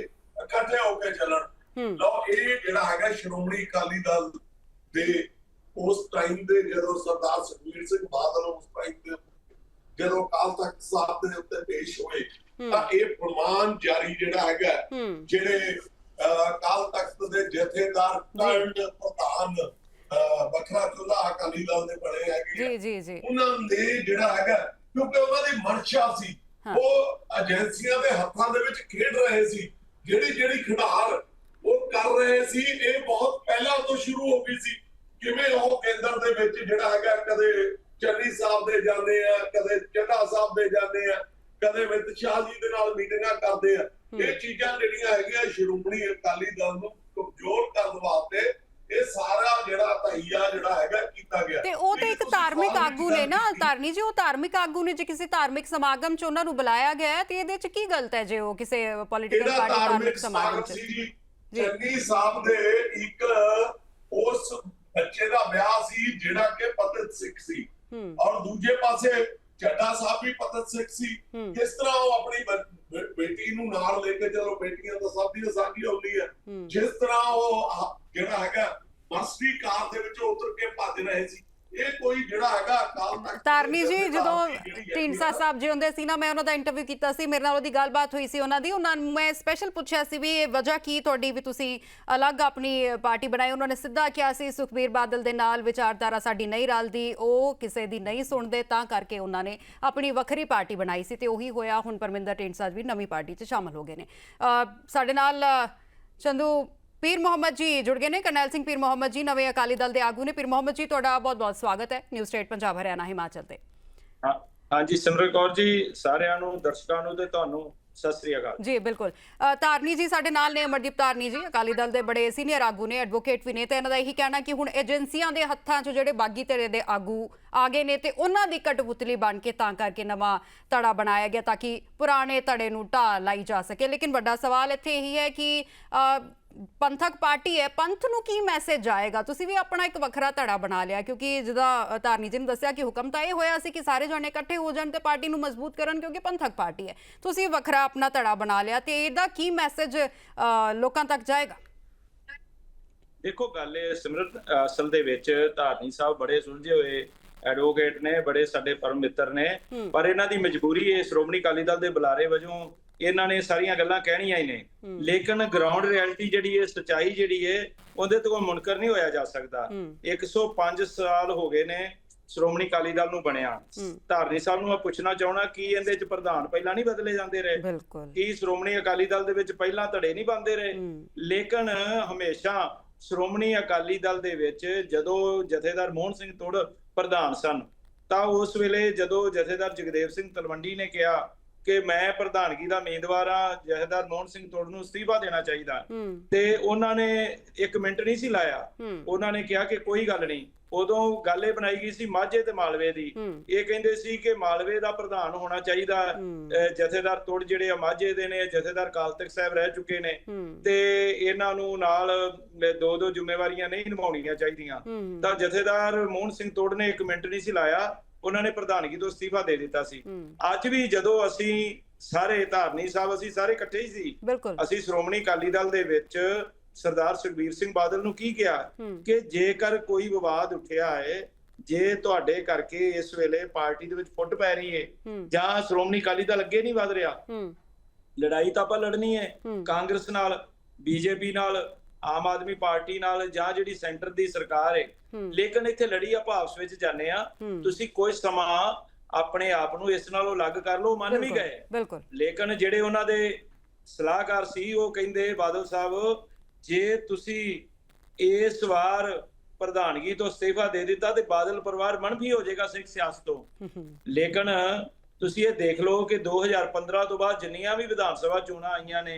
ਇਕੱਠੇ ਹੋ ਕੇ ਚੱਲਣ। ਲਓ ਇਹ ਜਿਹੜਾ ਹੈਗਾ ਸ਼੍ਰੋਮਣੀ ਅਕਾਲੀ ਦਲ ਦੇ ਉਸ ਟਾਈਮ ਦੇ ਜਦੋਂ ਸਰਦਾਰ ਸੁਖਬੀਰ ਸਿੰਘ ਬਾਦਲ ਉਸ ਟਾਈਮ ਦੇ ਜਦੋਂ ਅਕਾਲ ਤਖਤ ਸਾਹਿਬ ਦੇ ਉੱਤੇ ਪੇਸ਼ ਹੋਏ ਤਾਂ ਇਹ ਫਰਮਾਨ ਜਾਰੀ ਜਿਹੜਾ ਹੈਗਾ ਜਿਹੜੇ ਅਕਾਲ ਤਖਤ ਦੇ ਜਥੇਦਾਰ ਟਰਨਡ ਪ੍ਰਧਾਨ ਵੱਖਰਾ ਚੁੱਲਾ ਅਕਾਲੀ ਦਲ ਦੇ ਬਣੇ ਹੈਗੇ। ਜੀ ਜੀ ਜੀ। ਉਹਨਾਂ ਨੇ ਜਿਹੜਾ ਹੈਗਾ ਕਿਉਂਕਿ ਉਹਨਾਂ ਦੀ ਮਨਸ਼ਾ ਸੀ। ਉਹ ਏਜੰਸੀਆਂ ਦੇ ਹੱਥਾਂ ਦੇ ਵਿੱਚ ਖੇਡ ਰਹੇ ਸੀ ਜਿਹੜੀ ਜਿਹੜੀ ਖਿਡਾਰ ਕਰ ਰਹੇ ਸੀ ਇਹ ਬਹੁਤ ਪਹਿਲਾਂ ਤੋਂ ਸ਼ੁਰੂ ਹੋ ਗਈ ਸੀ ਕਿਵੇਂ ਉਹ ਕੇਂਦਰ ਦੇ ਵਿੱਚ ਜਿਹੜਾ ਹੈਗਾ ਕਦੇ ਚੰਨੀ ਸਾਹਿਬ ਦੇ ਜਾਂਦੇ ਆ ਕਦੇ ਚੱਡਾ ਸਾਹਿਬ ਦੇ ਜਾਂਦੇ ਆ ਕਦੇ ਮਿੱਤ ਸ਼ਾਹ ਜੀ ਦੇ ਨਾਲ ਮੀਟਿੰਗਾਂ ਕਰਦੇ ਆ ਇਹ ਚੀਜ਼ਾਂ ਜਿਹੜੀਆਂ ਹੈਗੀਆਂ ਸ਼੍ਰੋਮਣੀ ਅਕਾਲੀ ਦਲ ਨੂੰ ਕਮਜ਼ੋਰ ਕਰਨ ਵਾਸਤੇ ਇਹ ਸਾਰਾ ਜਿਹੜਾ ਤਹੀਆ ਜਿਹੜਾ ਹੈਗਾ ਕੀਤਾ ਗਿਆ ਤੇ ਉਹ ਤੇ ਇੱਕ ਧਾਰਮਿਕ ਆਗੂ ਨੇ ਨਾ। ਧਾਰਨੀ ਜੀ ਉਹ ਧਾਰਮਿਕ ਆਗੂ ਨੇ ਜੇ ਕਿਸੇ ਧਾਰਮਿਕ ਸਮਾਗਮ ਚ ਉਹਨਾਂ ਨੂੰ ਬੁਲਾਇਆ ਗਿਆ ਤੇ ਇਹਦੇ ਚ ਕੀ ਗਲਤ ਹੈ ਜੇ ਉਹ ਕਿਸੇ ਪੋਲੀਟੀਕਲ ਪਾਰਟੀ ਧਾਰਮਿਕ ਧਾਰਮਿਕ ਸਮਾਗਮ ਚ। ਚੰਨੀ ਸਾਹਿਬ ਦੇ ਇੱਕ ਉਸ ਬੱਚੇ ਦਾ ਵਿਆਹ ਸੀ ਜਿਹੜਾ ਕਿ ਪਤਿਤ ਸਿੱਖ ਸੀ। ਔਰ ਦੂਜੇ ਪਾਸੇ ਚੱਡਾ ਸਾਹਿਬ ਵੀ ਪਤਿਤ ਸਿੱਖ ਸੀ। ਕਿਸ ਤਰ੍ਹਾਂ ਉਹ ਆਪਣੀ ਬੇਟੀ ਨੂੰ ਨਾਲ ਲੈ ਕੇ ਚਲੋ ਬੇਟੀਆਂ ਤਾਂ ਸਭ ਦੀਆਂ ਸਾਂਝੀਆਂ ਹੁੰਦੀਆਂ ਹੂੰ। ਜਿਸ ਤਰ੍ਹਾਂ ਉਹ ਜਿਹੜਾ ਹੈਗਾ ਮਸਤੀ ਕਾਰ ਦੇ ਵਿੱਚੋਂ ਉਤਰ ਕੇ ਭੱਜ ਰਹੇ ਸੀ। ਇਹ ਕੋਈ ਜਿਹੜਾ ਹੈਗਾ ਅਕਾਲ ਤਖਤ ਤਾਰਨੀ ਜੀ ਜਦੋਂ ਢੀਂਡਸਾ ਸਾਹਿਬ ਜੀ ਹੁੰਦੇ ਸੀ ਨਾ ਮੈਂ ਉਹਨਾਂ ਦਾ ਇੰਟਰਵਿਊ ਕੀਤਾ ਸੀ ਮੇਰੇ ਨਾਲ ਉਹਦੀ ਗੱਲਬਾਤ ਹੋਈ ਸੀ ਉਹਨਾਂ ਦੀ। ਉਹਨਾਂ ਨੂੰ ਮੈਂ ਸਪੈਸ਼ਲ ਪੁੱਛਿਆ ਸੀ ਵੀ ਇਹ ਵਜ੍ਹਾ ਕੀ ਤੁਹਾਡੀ ਵੀ ਤੁਸੀਂ ਅਲੱਗ ਆਪਣੀ ਪਾਰਟੀ ਬਣਾਈ? ਉਹਨਾਂ ਨੇ ਸਿੱਧਾ ਕਿਹਾ ਸੀ ਸੁਖਬੀਰ ਬਾਦਲ ਦੇ ਨਾਲ ਵਿਚਾਰਧਾਰਾ ਸਾਡੀ ਨਹੀਂ ਰਲਦੀ ਉਹ ਕਿਸੇ ਦੀ ਨਹੀਂ ਸੁਣਦੇ ਤਾਂ ਕਰਕੇ ਉਹਨਾਂ ਨੇ ਆਪਣੀ ਵੱਖਰੀ ਪਾਰਟੀ ਬਣਾਈ ਸੀ ਤੇ ਉਹੀ ਹੋਇਆ। ਹੁਣ ਪਰਮਿੰਦਰ ਢੀਂਡਸਾ ਵੀ ਨਵੀਂ ਪਾਰਟੀ 'ਚ ਸ਼ਾਮਲ ਹੋ ਗਏ ਨੇ। ਸਾਡੇ ਨਾਲ ਚੰਦੂ ਪੀਰ ਮੁਹੰਮਦ ਜੀ ਜੁੜ ਗਏ ਨੇ। ਕਰਨੈਲ ਸਿੰਘ ਪੀਰ ਮੁਹੰਮਦ ਜੀ ਨਵੇਂ ਅਕਾਲੀ ਦਲ ਦੇ ਆਗੂ ਨੇ। ਪੀਰ ਮੁਹੰਮਦ ਜੀ ਤੁਹਾਡਾ ਬਹੁਤ-ਬਹੁਤ ਸਵਾਗਤ ਹੈ। ਨਿਊ ਸਟੇਟ ਪੰਜਾਬ ਹਰਿਆਣਾ ਹਿਮਾਚਲ ਤੇ। ਹਾਂਜੀ ਸਿਮਰਨ ਕੌਰ ਜੀ ਸਾਰਿਆਂ ਨੂੰ ਦਰਸ਼ਕਾਂ ਨੂੰ ਤੇ ਤੁਹਾਨੂੰ ਸਤਿ ਸ੍ਰੀ ਅਕਾਲ। ਜੀ ਬਿਲਕੁਲ। ਅ, ਧਾਰਨੀ ਜੀ ਸਾਡੇ ਨਾਲ ਨੇ ਅਮਰਦੀਪ ਧਾਰਨੀ ਜੀ ਅਕਾਲੀ ਦਲ ਦੇ ਬੜੇ ਸੀਨੀਅਰ ਆਗੂ ਨੇ ਐਡਵੋਕੇਟ ਵੀ ਨੇ ਤੇ ਇਹਨਾਂ ਦਾ ਇਹੀ ਕਹਿਣਾ ਕਿ ਹੁਣ ਏਜੰਸੀਆਂ ਦੇ ਹੱਥਾਂ 'ਚ ਜਿਹੜੇ ਬਾਗੀ ਧਿਰੇ ਦੇ ਆਗੂ ਆ ਗਏ ਨੇ ਤੇ ਉਹਨਾਂ ਦੀ ਕਟਪੁਤਲੀ ਬਣ ਕੇ ਤਾਂ ਕਰਕੇ ਨਵਾਂ ਧੜਾ ਬਣਾਇਆ ਗਿਆ ਤਾਂ ਕਿ ਪੁਰਾਣੇ ਧੜੇ ਨੂੰ ਢਾਹ ਲਾਈ ਜਾ ਸਕੇ। ਲੇਕਿਨ ਵੱਡਾ ਸਵਾਲ ਇੱਥੇ ਇਹੀ ਹੈ ਕਿ ਪੰਥਕ ਪਾਰਟੀ ਹੈ ਪੰਥ ਨੂੰ ਕੀ ਮੈਸੇਜ ਜਾਏਗਾ ਤੁਸੀਂ ਵੀ ਆਪਣਾ ਇੱਕ ਵੱਖਰਾ ਧੜਾ ਬਣਾ ਲਿਆ ਕਿਉਂਕਿ ਜਿਹਦਾ ਧਾਰਨੀ ਜੀ ਨੇ ਦੱਸਿਆ ਕਿ ਹੁਕਮ ਤਾਂ ਇਹ ਹੋਇਆ ਸੀ ਕਿ ਸਾਰੇ ਜਣੇ ਇਕੱਠੇ ਹੋ ਜਾਣ ਤੇ ਪਾਰਟੀ ਨੂੰ ਮਜ਼ਬੂਤ ਕਰਨ ਕਿਉਂਕਿ ਪੰਥਕ ਪਾਰਟੀ ਹੈ। ਤੁਸੀਂ ਵੱਖਰਾ ਆਪਣਾ ਧੜਾ ਬਣਾ ਲਿਆ ਤੇ ਇਹਦਾ ਕੀ ਮੈਸੇਜ ਲੋਕਾਂ ਤੱਕ ਜਾਏਗਾ? ਦੇਖੋ ਗੱਲ ਇਹ ਸਿਮਰਨ ਅਸਲ ਦੇ ਵਿੱਚ ਧਾਰਨੀ ਸਾਹਿਬ ਬੜੇ ਸੁਲਝੇ ਹੋਏ ਐਡਵੋਕੇਟ ਨੇ ਬੜੇ ਸਾਡੇ ਪਰਮ ਮਿੱਤਰ ਨੇ। ਪਰ ਇਹਨਾਂ ਦੀ ਮਜਬੂਰੀ ਹੈ ਸ਼੍ਰੋਮਣੀ ਅਕਾਲੀ ਦਲ ਦੇ ਬੁਲਾਰੇ ਵਜੋਂ ਇਹਨਾਂ ਨੇ ਸਾਰੀਆਂ ਗੱਲਾਂ ਕਹਿਣੀਆਂ ਹੀ ਨੇ। ਲੇਕਿਨ ਗਰਾਊਂਡ ਰਿਐਲਿਟੀ ਜਿਹੜੀ ਹੈ ਸਚਾਈ ਜਿਹੜੀ ਹੈ ਉਹਦੇ ਤੋਂ ਮੁਨਕਰ ਨਹੀਂ ਹੋਇਆ ਜਾ ਸਕਦਾ। ਹੂੰ। 105 ਸਾਲ ਹੋ ਗਏ ਨੇ ਸ਼੍ਰੋਮਣੀ ਅਕਾਲੀ ਦਲ ਨੂੰ ਬਣਿਆ। ਧਾਰਨੀ ਸਾਹਿਬ ਨੂੰ ਮੈਂ ਪੁੱਛਣਾ ਚਾਹਣਾ ਕੀ ਇਹਦੇ ਚ ਪ੍ਰਧਾਨ ਪਹਿਲਾਂ ਨਹੀਂ ਬਦਲੇ ਜਾਂਦੇ ਰਹੇ? ਕੀ ਸ਼੍ਰੋਮਣੀ ਅਕਾਲੀ ਦਲ ਦੇ ਵਿੱਚ ਪਹਿਲਾਂ ਧੜੇ ਨਹੀਂ ਬੰਦੇ ਰਹੇ? ਲੇਕਿਨ ਹਮੇਸ਼ਾ ਸ਼੍ਰੋਮਣੀ ਅਕਾਲੀ ਦਲ ਦੇ ਵਿੱਚ ਜਦੋਂ ਜਥੇਦਾਰ ਮੋਹਨ ਸਿੰਘ ਤੋੜ ਪ੍ਰਧਾਨ ਸਨ ਤਾਂ ਉਸ ਵੇਲੇ ਜਦੋਂ ਜਥੇਦਾਰ ਜਗਦੇਵ ਸਿੰਘ ਤਲਵੰਡੀ ਨੇ ਕਿਹਾ ਕਿ ਮੈਂ ਪ੍ਰਧਾਨਗੀ ਦਾ ਉਮੀਦਵਾਰ ਆ ਜਥੇਦਾਰ ਮੋਹਨ ਸਿੰਘ ਤੋੜ ਨੂੰ ਅਸਤੀਫਾ ਦੇਣਾ ਚਾਹੀਦਾ। ਤੇ ਉਹਨਾਂ ਨੇ ਇੱਕ ਮਿੰਟ ਨਹੀਂ ਸੀ ਲਾਇਆ। ਉਹਨਾਂ ਨੇ ਕਿਹਾ ਕਿ ਕੋਈ ਗੱਲ ਨਹੀਂ। ਉਦੋਂ ਗੱਲ ਇਹ ਬਣਾਈ ਗਈ ਸੀ ਮਾਝੇ ਤੇ ਮਾਲਵੇ ਦੀ। ਇਹ ਕਹਿੰਦੇ ਸੀ ਕਿ ਮਾਲਵੇ ਦਾ ਪ੍ਰਧਾਨ ਹੋਣਾ ਚਾਹੀਦਾ। ਜਥੇਦਾਰ ਤੋੜ ਜਿਹੜੇ ਆ ਮਾਝੇ ਦੇ ਨੇ ਜਥੇਦਾਰ ਕਾਲ ਤਖਤ ਸਾਹਿਬ ਰਹਿ ਚੁੱਕੇ ਨੇ। ਤੇ ਇਹਨਾਂ ਨੂੰ ਨਾਲ ਦੋ ਦੋ ਜ਼ਿੰਮੇਵਾਰੀਆਂ ਨਹੀਂ ਨਿਭਾਉਣੀਆਂ ਚਾਹੀਦੀਆਂ। ਤਾਂ ਜਥੇਦਾਰ ਮੋਹਨ ਸਿੰਘ ਤੋੜ ਨੇ ਇੱਕ ਮਿੰਟ ਨਹੀਂ ਸੀ ਲਾਇਆ। ਉਹਨਾਂ ਨੇ ਪ੍ਰਧਾਨਗੀ ਤੋਂ ਅਸਤੀਫਾ ਦੇ ਦਿੱਤਾ ਸੀ। ਅੱਜ ਵੀ ਜਦੋਂ ਅਸੀਂ ਸਾਰੇ ਧਾਰਨੀ ਸਾਹਿਬ ਅਸੀਂ ਸਾਰੇ ਇਕੱਠੇ ਹੀ ਸੀ। ਅਸੀਂ ਸ਼੍ਰੋਮਣੀ ਅਕਾਲੀ ਦਲ ਦੇ ਵਿੱਚ ਸਰਦਾਰ ਸੁਖਬੀਰ ਸਿੰਘ ਬਾਦਲ ਨੂੰ ਕੀ ਕਿਹਾ? ਕਿ ਜੇਕਰ ਕੋਈ ਵਿਵਾਦ ਉੱਠਿਆ ਹੈ ਜੇ ਤੁਹਾਡੇ ਕਰਕੇ ਇਸ ਵੇਲੇ ਪਾਰਟੀ ਦੇ ਵਿੱਚ ਫੁੱਟ ਪੈ ਰਹੀ ਹੈ ਜਾਂ ਸ਼੍ਰੋਮਣੀ ਅਕਾਲੀ ਦਲ ਅੱਗੇ ਨਹੀਂ ਵਧ ਰਿਹਾ ਲੜਾਈ ਤਾਂ ਆਪਾਂ ਲੜਨੀ ਹੂੰ। ਕਾਂਗਰਸ ਨਾਲ ਬੀਜੇਪੀ ਨਾਲ ਆਮ ਆਦਮੀ ਪਾਰਟੀ ਨਾਲ ਜਾਂ ਜਿਹੜੀ ਸੈਂਟਰ ਦੀ ਸਰਕਾਰ ਹੈ। ਲੇਕਿਨ ਇੱਥੇ ਲੜੀ ਆਪਾਂ ਆਪਸ ਵਿੱਚ ਜਾਂਦੇ ਆ ਤੁਸੀਂ ਕੁਝ ਸਮਾਂ ਆਪਣੇ ਆਪ ਨੂੰ ਇਸ ਨਾਲੋਂ ਅਲੱਗ ਕਰ ਲਓ ਮੰਨ ਵੀ ਗਏ। ਬਿਲਕੁਲ। ਲੇਕਿਨ ਜਿਹੜੇ ਉਹਨਾਂ ਦੇ ਸਲਾਹਕਾਰ ਸੀ ਉਹ ਕਹਿੰਦੇ ਬਾਦਲ ਸਾਹਿਬ ਜੇ ਤੁਸੀਂ ਇਸ ਵਾਰ ਪ੍ਰਧਾਨਗੀ ਤੋਂ ਅਸਤੀਫਾ ਦੇ ਦਿੱਤਾ ਤੇ ਬਾਦਲ ਪਰਿਵਾਰ ਮਨਫੀ ਹੋ ਜਾਏਗਾ ਸਿੱਖ ਸਿਆਸਤ ਤੋਂ। ਲੇਕਿਨ ਤੁਸੀਂ ਇਹ ਦੇਖ ਲਓ ਕਿ 2015 ਤੋਂ ਬਾਅਦ ਜਿੰਨੀਆਂ ਵੀ ਵਿਧਾਨ ਸਭਾ ਚੋਣਾਂ ਆਈਆਂ ਨੇ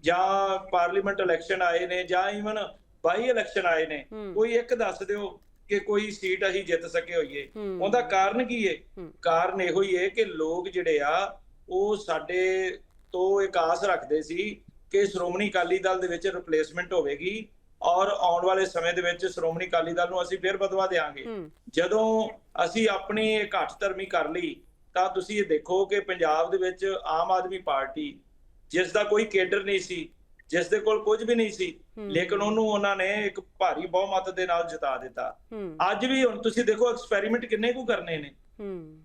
ਜਾਂ ਪਾਰਲੀਮੈਂਟ ਇਲੈਕਸ਼ਨ ਆਏ ਨੇ ਜਾਂ ਇਵਨ ਬਾਈ ਇਲੈਕਸ਼ਨ ਆਏ ਨੇ ਕੋਈ ਇੱਕ ਦੱਸ ਦਿਓ ਕਿ ਕੋਈ ਸੀਟ ਅਸੀਂ ਜਿੱਤ ਸਕੇ ਹੋਈਏ। ਉਹਦਾ ਕਾਰਨ ਕੀ ਹੂੰ। ਕਾਰਨ ਇਹੋ ਹੀ ਹੈ ਕਿ ਲੋਕ ਜਿਹੜੇ ਆ ਉਹ ਸਾਡੇ ਤੋਂ ਇੱਕ ਆਸ ਰੱਖਦੇ ਸੀ ਕਿ ਸ਼੍ਰੋਮਣੀ ਅਕਾਲੀ ਦਲ ਦੇ ਵਿੱਚ ਰਿਪਲੇਸਮੈਂਟ ਹੋਵੇਗੀ ਔਰ ਆਉਣ ਵਾਲੇ ਸਮੇਂ ਦੇ ਵਿੱਚ ਸ਼੍ਰੋਮਣੀ ਅਕਾਲੀ ਦਲ ਨੂੰ ਅਸੀਂ ਫਿਰ ਬਦਵਾ ਦੇਵਾਂਗੇ ਹੂੰ। ਜਦੋਂ ਅਸੀਂ ਆਪਣੀ ਘੱਟ ਧਰਮੀ ਕਰ ਲਈ ਤਾਂ ਤੁਸੀਂ ਇਹ ਦੇਖੋ ਕਿ ਪੰਜਾਬ ਦੇ ਵਿੱਚ ਆਮ ਆਦਮੀ ਪਾਰਟੀ ਜਿਸ ਦਾ ਕੋਈ ਕੇਡਰ ਨਹੀਂ ਸੀ ਜਿਸ ਦੇ ਕੋਲ ਕੁਝ ਵੀ ਨਹੀਂ ਸੀ। ਲੇਕਿਨ ਉਹਨੂੰ ਉਹਨਾਂ ਨੇ ਇੱਕ ਭਾਰੀ ਬਹੁਮਤ ਦੇ ਨਾਲ ਜਿਤਾ ਦਿੱਤਾ। ਅੱਜ ਵੀ ਹੁਣ ਤੁਸੀਂ ਦੇਖੋ ਐਕਸਪੈਰੀਮੈਂਟ ਕਿੰਨੇ ਕੁ ਕਰਨੇ ਨੇ।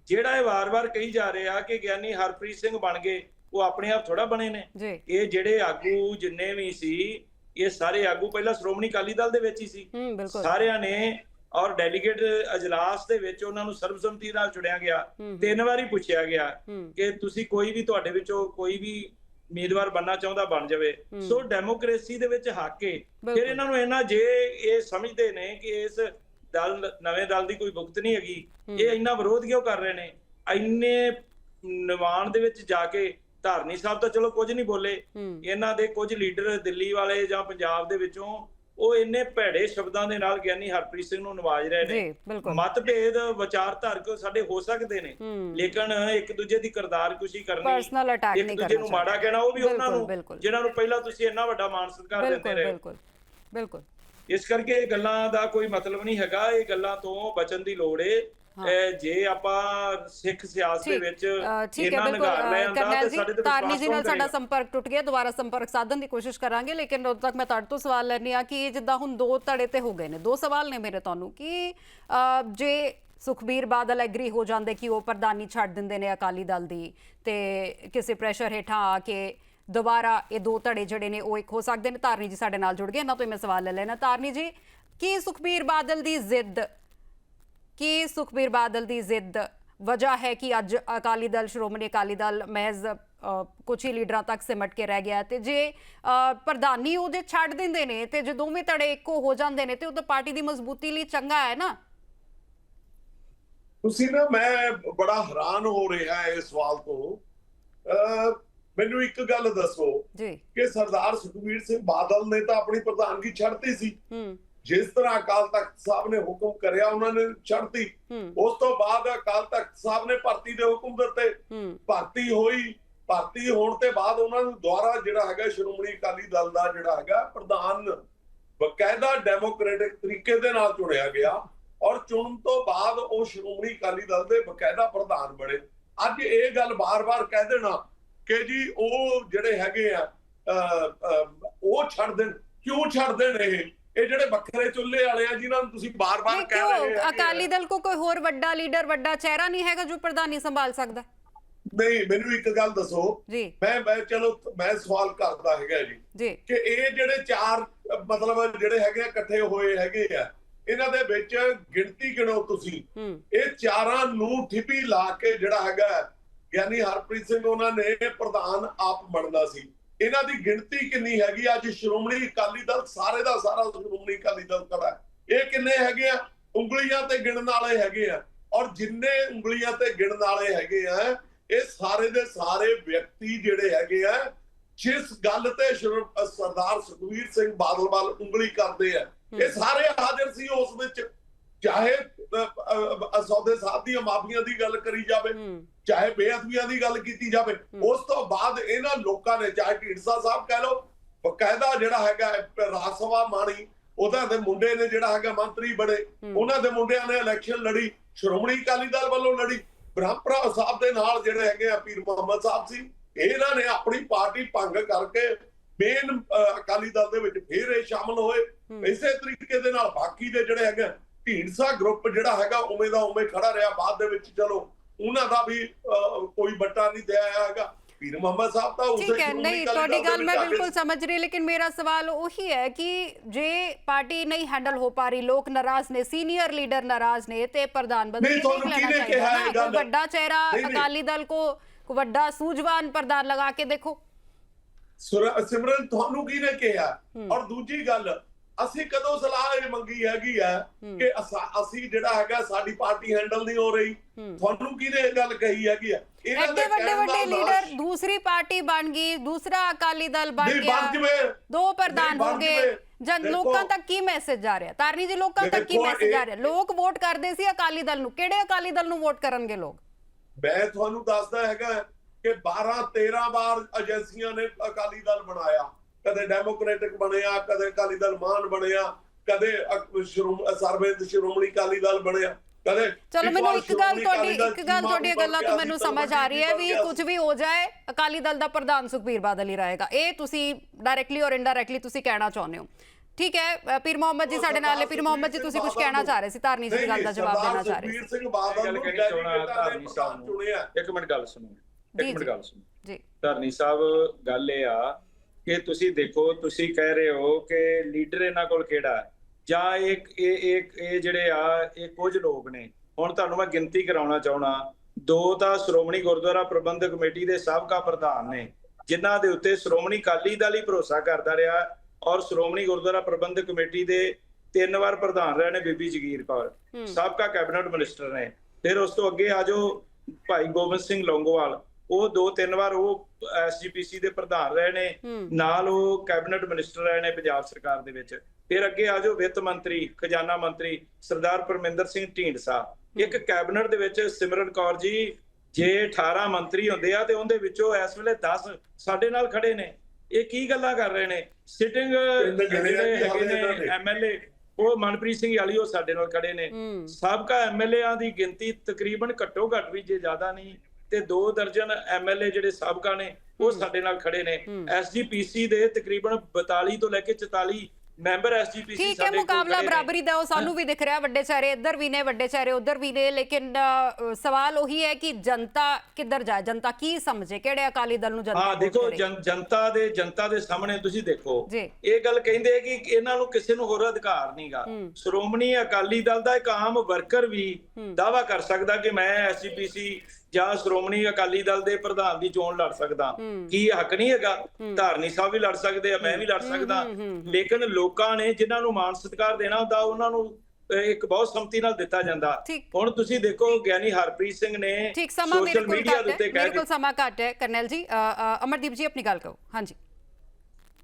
ਜਿਹੜਾ ਇਹ ਵਾਰ-ਵਾਰ ਕਹੀ ਜਾ ਰਿਹਾ ਕਿ ਗਿਆਨੀ ਹਰਪ੍ਰੀਤ ਸਿੰਘ ਬਣ ਗਏ ਉਹ ਆਪਣੇ ਆਪ ਥੋੜਾ ਬਣੇ ਨੇ। ਇਹ ਜਿਹੜੇ ਆਗੂ ਜਿੰਨੇ ਵੀ ਸੀ ਇਹ ਸਾਰੇ ਆਗੂ ਪਹਿਲਾਂ ਸ਼੍ਰੋਮਣੀ ਅਕਾਲੀ ਦਲ ਦੇ ਵਿੱਚ ਹੀ ਸੀ। ਸਾਰਿਆਂ ਨੇ ਔਰ ਡੈਲੀਗੇਟ ਅਜਲਾਸ ਦੇ ਵਿੱਚ ਉਹਨਾਂ ਨੂੰ ਸਰਬਸੰਮਤੀ ਨਾਲ ਚੁਣਿਆ ਗਿਆ। ਤਿੰਨ ਵਾਰੀ ਪੁੱਛਿਆ ਗਿਆ ਕਿ ਤੁਸੀਂ ਕੋਈ ਵੀ ਤੁਹਾਡੇ ਵਿੱਚੋਂ ਕੋਈ ਵੀ ਉਮੀਦਵਾਰ ਬਣਨਾ ਚਾਹੁੰਦਾ ਬਣ ਜਾਵੇ। ਸੋ ਡੈਮੋਕ੍ਰੇਸੀ ਦੇ ਵਿੱਚ ਹੱਕ ਹੈ ਫਿਰ। ਇਹਨਾਂ ਨੂੰ ਇਹਨਾਂ ਜੇ ਇਹ ਸਮਝਦੇ ਨੇ ਕਿ ਇਸ ਦਲ ਨਵੇਂ ਦਲ ਦੀ ਕੋਈ ਭੁਗਤ ਨਹੀਂ ਹੈਗੀ। ਇਹ ਇੰਨਾ ਵਿਰੋਧ ਕਿਉਂ ਕਰ ਰਹੇ ਨੇ? ਇੰਨੇ ਨਿਵਾਨ ਦੇ ਵਿੱਚ ਜਾ ਕੇ ਧਾਰਨੀ ਸਾਹਿਬ ਤਾਂ ਚਲੋ ਕੁਝ ਨਹੀਂ ਬੋਲੇ। ਇਹਨਾਂ ਦੇ ਕੁਝ ਲੀਡਰ ਦਿੱਲੀ ਵਾਲੇ ਜਾਂ ਪੰਜਾਬ ਦੇ ਵਿੱਚੋਂ ਉਹ ਇੰਨੇ ਭੈੜੇ ਸ਼ਬਦਾਂ ਦੇ ਨਾਲ ਗਿਆਨੀ ਹਰਪ੍ਰੀਤ ਸਿੰਘ ਨੂੰ ਨਵਾਜ ਰਹੇ ਨੇ। ਮਤਭੇਦ ਵਿਚਾਰਧਾਰਕ ਸਾਡੇ ਹੋ ਸਕਦੇ ਨੇ। ਲੇਕਿਨ ਇੱਕ ਦੂਜੇ ਦੀ ਕਿਰਦਾਰਕੁਸ਼ੀ ਕਰਨੀ ਪਰਸਨਲ ਅਟੈਕ ਇੱਕ ਨਹੀਂ ਦੂਜੇ ਕਰਨਾ ਨੂੰ ਮਾੜਾ ਕਹਿਣਾ ਉਹ ਵੀ ਉਹਨਾਂ ਨੂੰ। ਜਿਨ੍ਹਾਂ ਨੂੰ ਪਹਿਲਾਂ ਤੁਸੀਂ ਇੰਨਾ ਵੱਡਾ ਮਾਣ ਸਤਿਕਾਰ ਦਿੰਦੇ ਰਹੇ। ਬਿਲਕੁਲ ਬਿਲਕੁਲ। ਇਸ ਕਰਕੇ ਇਹ ਗੱਲਾਂ ਦਾ ਕੋਈ ਮਤਲਬ ਨਹੀਂ ਹੈਗਾ। ਇਹ ਗੱਲਾਂ ਤੋਂ ਬਚਣ ਦੀ ਲੋੜ ਏ। ਜੇ ਆਪਾਂ ਸਿੱਖ ਸਿਆਸਤ ਦੇ ਵਿੱਚ ਇਹਨਾਂ ਨਗਾਰ ਲੈ ਆਂਦਾ ਤੇ ਸਾਡੇ ਤੇ ਤਾਰਨੀ ਜੀ ਨਾਲ ਸਾਡਾ ਸੰਪਰਕ ਟੁੱਟ ਗਿਆ ਦੁਬਾਰਾ ਸੰਪਰਕ ਸਾਧਨ ਦੀ ਕੋਸ਼ਿਸ਼ ਕਰਾਂਗੇ ਲੇਕਿਨ ਉਦੋਂ ਤੱਕ ਮੈਂ ਤੁਹਾਡੇ ਤੋਂ ਸਵਾਲ ਲੈਣੀ ਆ ਕਿ ਇਹ ਜਿੱਦਾਂ ਹੁਣ ਦੋ ਧੜੇ ਤੇ ਹੋ ਗਏ ਨੇ ਦੋ ਸਵਾਲ ਨੇ ਮੇਰੇ ਤੁਹਾਨੂੰ ਕਿ ਜੇ ਸੁਖਬੀਰ ਬਾਦਲ ਐਗਰੀ ਹੋ ਜਾਂਦੇ ਕਿ ਉਹ ਪ੍ਰਧਾਨੀ ਛੱਡ ਦਿੰਦੇ ਨੇ ਅਕਾਲੀ ਦਲ ਦੀ ਤੇ ਕਿਸੇ ਪ੍ਰੈਸ਼ਰ ਹੇਠਾਂ ਆ ਕੇ ਦੁਬਾਰਾ ਇਹ ਦੋ ਧੜੇ ਜਿਹੜੇ ਨੇ ਉਹ ਇੱਕ ਹੋ ਸਕਦੇ ਨੇ ਤਾਰਨੀ ਜੀ ਸਾਡੇ ਨਾਲ ਜੁੜ ਗਏ ਇਹਨਾਂ ਤੋਂ ਮੈਂ ਸਵਾਲ ਲੈ ਲੈਣਾ ਤਾਰਨੀ ਜੀ ਕੀ ਸੁਖਬੀਰ ਬਾਦਲ ਦੀ ਜ਼ਿੱਦ ਕੀ ਸੁਖਬੀਰ ਬਾਦਲ ਦੀ ਜ਼ਿੱਦ? ਵਜ੍ਹਾ ਹੈ ਕਿ ਅੱਜ ਅਕਾਲੀ ਦਲ ਸ਼੍ਰੋਮਣੀ ਅਕਾਲੀ ਦਲ ਮਹਿਜ਼ ਕੁਝ ਹੀ ਲੀਡਰਾਂ ਤੱਕ ਸਿਮਟ ਕੇ ਰਹਿ ਗਿਆ ਤੇ ਜੇ ਪ੍ਰਧਾਨੀ ਉਹਦੇ ਛੱਡ ਦਿੰਦੇ ਨੇ ਤੇ ਜੇ ਦੋਵੇਂ ਧੜੇ ਇੱਕੋ ਹੋ ਜਾਂਦੇ ਨੇ ਤੇ ਉਹ ਤਾਂ ਪਾਰਟੀ ਦੀ ਮਜ਼ਬੂਤੀ ਲਈ ਚੰਗਾ ਹੈ ਨਾ? ਤੁਸੀਂ ਨਾ ਮੈਂ ਬੜਾ ਹੈਰਾਨ ਹੋ ਰਿਹਾ ਇਸ ਸਵਾਲ ਤੋਂ। ਮੈਨੂੰ ਇੱਕ ਗੱਲ ਦੱਸੋ ਜੀ। ਕਿ ਸਰਦਾਰ ਸੁਖਬੀਰ ਸਿੰਘ ਬਾਦਲ ਨੇ ਤਾਂ ਆਪਣੀ ਪ੍ਰਧਾਨਗੀ ਛੱਡਤੀ ਸੀ। ਹੂੰ। ਜਿਸ ਤਰ੍ਹਾਂ ਅਕਾਲ ਤਖਤ ਸਾਹਿਬ ਨੇ ਹੁਕਮ ਕਰਿਆ ਉਹਨਾਂ ਨੇ ਛੱਡਤੀ ਉਸ ਤੋਂ ਬਾਅਦ ਅਕਾਲ ਤਖਤ ਸਾਹਿਬ ਨੇ ਭਰਤੀ ਦੇ ਹੁਕਮ ਦਿੱਤੇ। ਭਰਤੀ ਹੋਈ ਭਰਤੀ ਹੋਣ ਤੇ ਬਾਅਦ ਉਹਨਾਂ ਨੂੰ ਦੁਆਰਾ ਜਿਹੜਾ ਹੈਗਾ ਸ਼੍ਰੋਮਣੀ ਅਕਾਲੀ ਦਲ ਦਾ ਜਿਹੜਾ ਹੈਗਾ ਪ੍ਰਧਾਨ ਬਕਾਇਦਾ ਡੈਮੋਕ੍ਰੈਟਿਕ ਤਰੀਕੇ ਦੇ ਨਾਲ ਚੁਣਿਆ ਗਿਆ ਔਰ ਚੁਣਨ ਤੋਂ ਬਾਅਦ ਉਹ ਸ਼੍ਰੋਮਣੀ ਅਕਾਲੀ ਦਲ ਦੇ ਬਕਾਇਦਾ ਪ੍ਰਧਾਨ ਬਣੇ। ਅੱਜ ਇਹ ਗੱਲ ਬਾਰ-ਬਾਰ ਕਹਿ ਦੇਣਾ ਕਿ ਜੀ ਉਹ ਜਿਹੜੇ ਹੈਗੇ ਆ ਉਹ ਛੱਡ ਦੇਣ। ਕਿਉਂ ਛੱਡ ਦੇਣ ਇਹ? ਇਹ ਜਿਹੜੇ ਵੱਖਰੇ ਚੁੱਲ੍ਹੇ ਵਾਲੇ ਆ ਜਿਨ੍ਹਾਂ ਨੂੰ ਤੁਸੀਂ ਬਾਰ-ਬਾਰ ਕਹਿ ਰਹੇ ਆ ਅਕਾਲੀ ਦਲ ਕੋ ਕੋਈ ਹੋਰ ਵੱਡਾ ਲੀਡਰ ਵੱਡਾ ਚਿਹਰਾ ਨਹੀਂ ਹੈਗਾ ਜੋ ਪ੍ਰਧਾਨੀ ਸੰਭਾਲ ਸਕਦਾ? ਨਹੀਂ ਮੈਨੂੰ ਇੱਕ ਗੱਲ ਦੱਸੋ। ਮੈਂ ਮੈਂ ਚਲੋ ਮੈਂ ਸਵਾਲ ਕਰਦਾ ਹੈਗਾ ਜੀ। ਕਿ ਇਹ ਜਿਹੜੇ ਚਾਰ ਮਤਲਬ ਜਿਹੜੇ ਹੈਗੇ ਆ, ਇਕੱਠੇ ਹੋਏ ਹੈਗੇ ਆ ਇਹਨਾਂ ਦੇ ਵਿੱਚ ਗਿਣਤੀ ਗਿਣੋ ਤੁਸੀਂ। ਹੂੰ। ਇਹ ਚਾਰਾਂ ਨੂੰ ਠਿਪੀ ਲਾ ਕੇ ਜਿਹੜਾ ਹੈਗਾ ਗਿਆਨੀ ਹਰਪ੍ਰੀਤ ਸਿੰਘ ਉਹਨਾਂ ਨੇ ਪ੍ਰਧਾਨ ਆਪ ਬਣਦਾ ਸੀ। ਇਹਨਾਂ ਦੀ ਗਿਣਤੀ ਕਿੰਨੀ ਹੈਗੀ ਅੱਜ ਸ਼੍ਰੋਮਣੀ ਅਕਾਲੀ ਦਲ ਸਾਰੇ ਦਾ ਸਾਰਾ ਸ਼੍ਰੋਮਣੀ ਅਕਾਲੀ ਦਲ ਖੜਾ ਇਹ ਕਿੰਨੇ ਹੈਗੇ ਆ? ਉਂਗਲੀਆਂ ਤੇ ਗਿਣਨ ਵਾਲੇ ਹੈਗੇ ਆ। ਔਰ ਜਿੰਨੇ ਉਂਗਲੀਆਂ ਤੇ ਗਿਣਨ ਵਾਲੇ ਹੈਗੇ ਆ ਇਹ ਸਾਰੇ ਦੇ ਸਾਰੇ ਵਿਅਕਤੀ ਜਿਹੜੇ ਹੈਗੇ ਆ ਜਿਸ ਗੱਲ ਤੇ ਸਰਦਾਰ ਸੁਖਵੀਰ ਸਿੰਘ ਬਾਦਲ ਵੱਲ ਉਂਗਲੀ ਕਰਦੇ ਆ ਇਹ ਸਾਰੇ ਹਾਜ਼ਰ ਸੀ ਉਸ ਵਿੱਚ। ਚਾਹੇ ਅਹ, ਅਹ, ਸੌਦੇ ਸਾਹਿਬ ਦੀਆਂ ਮਾਫੀਆਂ ਦੀ ਗੱਲ ਕਰੀ ਜਾਵੇ ਚਾਹੇ ਬੇਅਦਬੀਆਂ ਦੀ ਗੱਲ ਕੀਤੀ ਜਾਵੇ। ਉਸ ਤੋਂ ਬਾਅਦ ਇਹਨਾਂ ਲੋਕਾਂ ਨੇ ਚਾਹੇ ਢੀਂਡਸਾ ਸਾਹਿਬ ਕਹਿ ਲਓ ਬਕਾਇਦਾ ਜਿਹੜਾ ਹੈਗਾ ਰਾਜ ਸਭਾ ਮਾਣੀ ਉਹਦਾ ਦੇ ਮੁੰਡੇ ਨੇ ਜਿਹੜਾ ਹੈਗਾ ਮੰਤਰੀ ਬਣੇ। ਉਹਨਾਂ ਦੇ ਮੁੰਡਿਆਂ ਨੇ ਇਲੈਕਸ਼ਨ ਲੜੀ ਸ਼੍ਰੋਮਣੀ ਅਕਾਲੀ ਦਲ ਵੱਲੋਂ ਲੜੀ ਬ੍ਰਹਮਪੁਰਾ ਸਾਹਿਬ ਦੇ ਨਾਲ ਜਿਹੜੇ ਹੈਗੇ ਆ ਪੀਰ ਮੁਹੰਮਦ ਸਾਹਿਬ ਸੀ ਇਹਨਾਂ ਨੇ ਆਪਣੀ ਪਾਰਟੀ ਭੰਗ ਕਰਕੇ ਮੇਨ ਅਕਾਲੀ ਦਲ ਦੇ ਵਿੱਚ ਫੇਰ ਇਹ ਸ਼ਾਮਲ ਹੋਏ ਇਸੇ ਤਰੀਕੇ ਦੇ ਨਾਲ ਬਾਕੀ ਦੇ ਜਿਹੜੇ ਹੈਗੇ ਢੀਂਡਸਾ ਗਰੁੱਪ ਜਿਹੜਾ ਹੈਗਾ ਉਵੇਂ ਦਾ ਉਵੇਂ ਖੜਾ ਰਿਹਾ ਬਾਅਦ ਦੇ ਵਿੱਚ ਚਲੋ ਉਹਨਾਂ ਦਾ ਵੀ ਕੋਈ ਬੱਟਾ ਨਹੀਂ ਦਿਆ ਹੈਗਾ ਪੀਰ ਮੁਹੰਮਦ ਸਾਹਿਬ ਤਾਂ ਉਸੇ ਠੀਕ ਹੈ ਨਹੀਂ ਤੁਹਾਡੀ ਗੱਲ ਮੈਂ ਕੇ ਬਿਲਕੁਲ ਸਮਝ ਰਹੀ ਲੇਕਿਨ ਮੇਰਾ ਸਵਾਲ ਉਹੀ ਹੈ ਕਿ ਜੇ ਪਾਰਟੀ ਨਹੀਂ ਹੈਂਡਲ ਹੋ ਪਾ ਰਹੀ ਲੋਕ ਨਾਰਾਜ਼ ਨੇ ਸੀਨੀਅਰ ਲੀਡਰ ਨਾਰਾਜ਼ ਨੇ ਤੇ ਪ੍ਰਧਾਨ ਕੇ ਤੁਹਾਨੂੰ ਦੇਖ ਲੈਣਾ ਚਾਹੀਦਾ ਨਾ? ਵੱਡਾ ਚਿਹਰਾ। ਅਕਾਲੀ ਦਲ ਕੋ ਵੱਡਾ ਸੂਝਵਾਨ ਪ੍ਰਧਾਨ ਲਗਾ ਕੇ ਦੇਖੋ ਸਿਮਰਨ ਤੁਹਾਨੂੰ ਕਿਹਨੇ ਕਿਹਾ ਔਰ ਦੂਜੀ ਗੱਲ ਅਸੀਂ ਕਦੋਂ ਸਲਾਹ ਇਹ ਮੰਗੀ ਹੈਗੀ ਆ ਕਿ ਅਸਾ- ਜਿਹੜਾ ਹੈਗਾ ਸਾਡੀ ਪਾਰਟੀ ਹੈਂਡਲ ਨਹੀਂ ਹੋ ਰਹੀ। ਤੁਹਾਨੂੰ ਕਿਹਨੇ ਇਹ ਗੱਲ ਕਹੀ ਹੈਗੀ ਆ? ਇਹਨਾਂ ਦੇ ਐਡੇ ਵੱਡੇ ਵੱਡੇ ਲੀਡਰ ਦੂਸਰੀ ਪਾਰਟੀ ਬਣ ਗਈ ਦੂਸਰਾ ਅਕਾਲੀ ਦਲ ਬਣ ਗਿਆ। ਦੋ ਪ੍ਰਧਾਨ ਹੋ ਗਏ। ਜਨ ਲੋਕਾਂ ਤੱਕ ਕੀ ਮੈਸੇਜ ਜਾ ਰਿਹਾ? ਤਾਰਨੀ ਜੀ ਲੋਕਾਂ ਤੱਕ ਕੀ ਮੈਸੇਜ ਜਾ ਰਿਹਾ? ਲੋਕ ਵੋਟ ਕਰਦੇ ਸੀ ਅਕਾਲੀ ਦਲ ਨੂੰ। ਕਿਹੜੇ ਅਕਾਲੀ ਦਲ ਨੂੰ ਵੋਟ ਕਰਨਗੇ ਲੋਕ? ਮੈਂ ਤੁਹਾਨੂੰ ਦੱਸਦਾ ਹੈਗਾ ਕਿ 12 13 ਵਾਰ ਏਜੰਸੀਆਂ ਨੇ ਅਕਾਲੀ ਦਲ ਬਣਾਇਆ। ਕਦੇ ਡੈਮੋਕ੍ਰੈਟਿਕ ਬਣਿਆ ਕਦੇ ਅਕਾਲੀ ਦਲ ਮਾਨ ਬਣਿਆ ਕਦੇ ਸਰਬੇਦ ਸ਼੍ਰੋਮਣੀ ਅਕਾਲੀ ਦਲ ਬਣਿਆ ਕਦੇ ਚਲੋ ਮੈਨੂੰ ਇੱਕ ਗੱਲ ਤੁਹਾਡੀ ਇੱਕ ਗੱਲ ਤੁਹਾਡੀਆਂ ਗੱਲਾਂ ਤੋਂ ਮੈਨੂੰ ਸਮਝ ਆ ਰਹੀ ਹੈ ਵੀ ਕੁਝ ਵੀ ਹੋ ਜਾਏ ਅਕਾਲੀ ਦਲ ਦਾ ਪ੍ਰਧਾਨ ਸੁਖਬੀਰ ਬਾਦਲ ਹੀ ਰਹੇਗਾ। ਇਹ ਤੁਸੀਂ ਡਾਇਰੈਕਟਲੀ ਔਰ ਇਨਡਾਇਰੈਕਟਲੀ ਤੁਸੀਂ ਕਹਿਣਾ ਚਾਹੁੰਦੇ ਹੋ। ਠੀਕ ਹੈ ਪੀਰ ਮੁਹੰਮਦ ਜੀ ਸਾਡੇ ਨਾਲ ਹੈ ਪੀਰ ਮੁਹੰਮਦ ਜੀ ਤੁਸੀਂ ਕੁਝ ਕਹਿਣਾ ਚਾਹ ਰਹੇ ਸੀ ਧਾਰਨੀ ਜੀ ਦੀ ਗੱਲ ਦਾ ਜਵਾਬ ਦੇਣਾ ਚਾਹ ਰਹੇ ਸੀ। ਸੁਖਬੀਰ ਸਿੰਘ ਬਾਦਲ ਨੂੰ ਨੇ ਧਾਰਨੀ ਸਾਹਿਬ ਨੂੰ। ਇੱਕ ਮਿੰਟ ਗੱਲ ਸੁਣੋ। ਇੱਕ ਮਿੰਟ। ਗੱਲ ਸੁਣੋ। ਜੀ। ਧਰਨੀ ਸਾਹਿਬ ਗੱਲ ਇਹ ਆ ਕਿ ਤੁਸੀਂ ਦੇਖੋ ਤੁਸੀਂ ਕਹਿ ਰਹੇ ਹੋ ਕਿ ਲੀਡਰ ਇਹਨਾਂ ਕੋਲ ਕਿਹੜਾ ਹੈ? ਜਾਂ ਇੱਕ ਇਹ ਇੱਕ ਇਹ ਜਿਹੜੇ ਆ ਇਹ ਕੁਝ ਲੋਕ ਨੇ। ਹੁਣ ਤੁਹਾਨੂੰ ਮੈਂ ਗਿਣਤੀ ਕਰਾਉਣਾ ਚਾਹਣਾ ਦੋ ਤਾਂ ਸ਼੍ਰੋਮਣੀ ਗੁਰਦੁਆਰਾ ਪ੍ਰਬੰਧਕ ਕਮੇਟੀ ਦੇ ਸਾਬਕਾ ਪ੍ਰਧਾਨ ਨੇ ਜਿਨ੍ਹਾਂ ਦੇ ਉੱਤੇ ਸ਼੍ਰੋਮਣੀ ਅਕਾਲੀ ਦਲ ਹੀ ਭਰੋਸਾ ਕਰਦਾ ਰਿਹਾ ਔਰ ਸ਼੍ਰੋਮਣੀ ਗੁਰਦੁਆਰਾ ਪ੍ਰਬੰਧਕ ਕਮੇਟੀ ਦੇ ਤਿੰਨ ਵਾਰ ਪ੍ਰਧਾਨ ਰਹੇ ਨੇ ਬੀਬੀ ਜਗੀਰ ਕੌਰ। ਸਾਬਕਾ ਕੈਬਨਿਟ ਮਿਨਿਸਟਰ ਨੇ। ਫਿਰ ਉਸ ਤੋਂ ਅੱਗੇ ਆ ਜਾਓ ਭਾਈ ਗੋਬਿੰਦ ਸਿੰਘ ਲੌਂਗੋਵਾਲ ਉਹ ਦੋ ਤਿੰਨ ਵਾਰ ਉਹ ਐਸਜੀਪੀਸੀ ਦੇ ਪ੍ਰਧਾਨ ਰਹੇ ਨੇ। ਨਾਲ ਉਹ ਕੈਬਨਿਟ ਮਿਨਿਸਟਰ ਰਹੇ ਨੇ ਪੰਜਾਬ ਸਰਕਾਰ ਦੇ ਵਿੱਚ। ਫਿਰ ਅੱਗੇ ਆ ਜਾਓ ਵਿੱਤ ਮੰਤਰੀ ਖਜ਼ਾਨਾ ਮੰਤਰੀ ਸਰਦਾਰ ਪਰਮਿੰਦਰ ਸਿੰਘ ਢੀਂਡਸਾ। ਇੱਕ ਕੈਬਨਿਟ ਦੇ ਵਿੱਚ ਸਿਮਰਨ ਕੌਰ ਜੀ ਜੇ 18 ਮੰਤਰੀ ਹੁੰਦੇ ਆ ਤੇ ਉਹਦੇ ਵਿੱਚੋਂ ਇਸ ਵੇਲੇ 10 ਸਾਡੇ ਨਾਲ ਖੜੇ ਨੇ। ਇਹ ਕੀ ਗੱਲਾਂ ਕਰ ਰਹੇ ਨੇ? ਸਿਟਿੰਗ ਜਿਹੜੇ ਹੈਗੇ ਨੇ। ਐਮਐਲਏ ਉਹ ਮਨਪ੍ਰੀਤ ਸਿੰਘ ਯਾਲੀ ਉਹ ਸਾਡੇ ਨਾਲ ਖੜੇ ਨੇ। ਸਾਬਕਾ ਐਮਐਲਏਆਂ ਦੀ ਗਿਣਤੀ ਤਕਰੀਬਨ ਘੱਟੋ ਘੱਟ ਵੀ ਜੇ ਜ਼ਿਆਦਾ ਨਹੀਂ ਤੇ ਦੋ ਦਰਜਨ ਐਮਐਲਏ ਜਿਹੜੇ ਸਾਬਕਾ ਨੇ ਉਹ ਸਾਡੇ ਨਾਲ ਖੜੇ ਨੇ। ਐਸਜੀਪੀਸੀ ਦੇ ਤਕਰੀਬਨ 42 ਤੋਂ ਲੈ ਕੇ 44 ਮੈਂਬਰ ਐਸਜੀਪੀਸੀ ਠੀਕ ਹੈ ਮੁਕਾਬਲਾ ਬਰਾਬਰੀ ਦਾ ਉਹ ਸਾਨੂੰ ਵੀ ਦਿਖ ਰਿਹਾ ਵੱਡੇ ਚਿਹਰੇ ਇੱਧਰ ਵੀ ਨੇ ਵੱਡੇ ਚਿਹਰੇ ਉੱਧਰ ਵੀ ਨੇ ਲੇਕਿਨ ਸਵਾਲ ਉਹੀ ਹੈ ਕਿ ਜਨਤਾ ਕਿੱਧਰ ਜਾਏ ਜਨਤਾ ਕੀ ਸਮਝੇ ਕਿਹੜੇ ਅਕਾਲੀ ਦਲ ਨੂੰ ਜਨਤਾ ਹਾਂ ਦੇਖੋ ਜਨਤਾ ਦੇ ਜਨਤਾ ਦੇ ਸਾਹਮਣੇ ਤੁਸੀਂ ਦੇਖੋ। ਇਹ ਗੱਲ ਕਹਿੰਦੇ ਕਿ ਇਹਨਾਂ ਨੂੰ ਕਿਸੇ ਨੂੰ ਹੋਰ ਅਧਿਕਾਰ ਨਹੀਂਗਾ ਸ਼੍ਰੋਮਣੀ ਅਕਾਲੀ ਦਲ ਦਾ ਇੱਕ ਆਮ ਵਰਕਰ ਵੀ ਦਾਵਾ ਕਰ ਸਕਦਾ ਕਿ ਮੈਂ ਐਸਜੀਪੀਸੀ ਜਾਂ ਸ਼੍ਰੋਮਣੀ ਅਕਾਲੀ ਦਲ ਦੇ ਪ੍ਰਧਾਨ ਦੀ ਚੋਣ ਲੜ ਸਕਦਾ। ਕੀ ਹੱਕ ਨਹੀਂ ਹੈਗਾ? ਧਾਰਨੀ ਸਾਹਿਬ ਵੀ ਲੜ ਸਕਦੇ ਆ ਮੈਂ ਵੀ ਲੜ ਸਕਦਾ। ਲੇਕਿਨ ਲੋਕਾਂ ਨੇ ਜਿਨ੍ਹਾਂ ਨੂੰ ਮਾਨ ਸਤਿਕਾਰ ਦੇਣਾ ਹੁੰਦਾ ਉਹਨਾਂ ਨੂੰ ਇੱਕ ਬਹੁਤ ਸੰਮਤੀ ਨਾਲ ਦਿੱਤਾ ਜਾਂਦਾ। ਹੁਣ ਤੁਸੀਂ ਦੇਖੋ ਗਿਆਨੀ ਹਰਪ੍ਰੀਤ ਸਿੰਘ ਨੇ ਸੋਸ਼ਲ ਮੀਡੀਆ ਦੇ ਉੱਤੇ ਕਹਿ ਕੋਲ ਸਮਾਂ ਘੱਟ ਹੈ ਕਰਨੈਲ ਜੀ ਅਮਰਦੀਪ ਜੀ ਆਪਣੀ ਗੱਲ ਕਹੋ ਹਾਂਜੀ।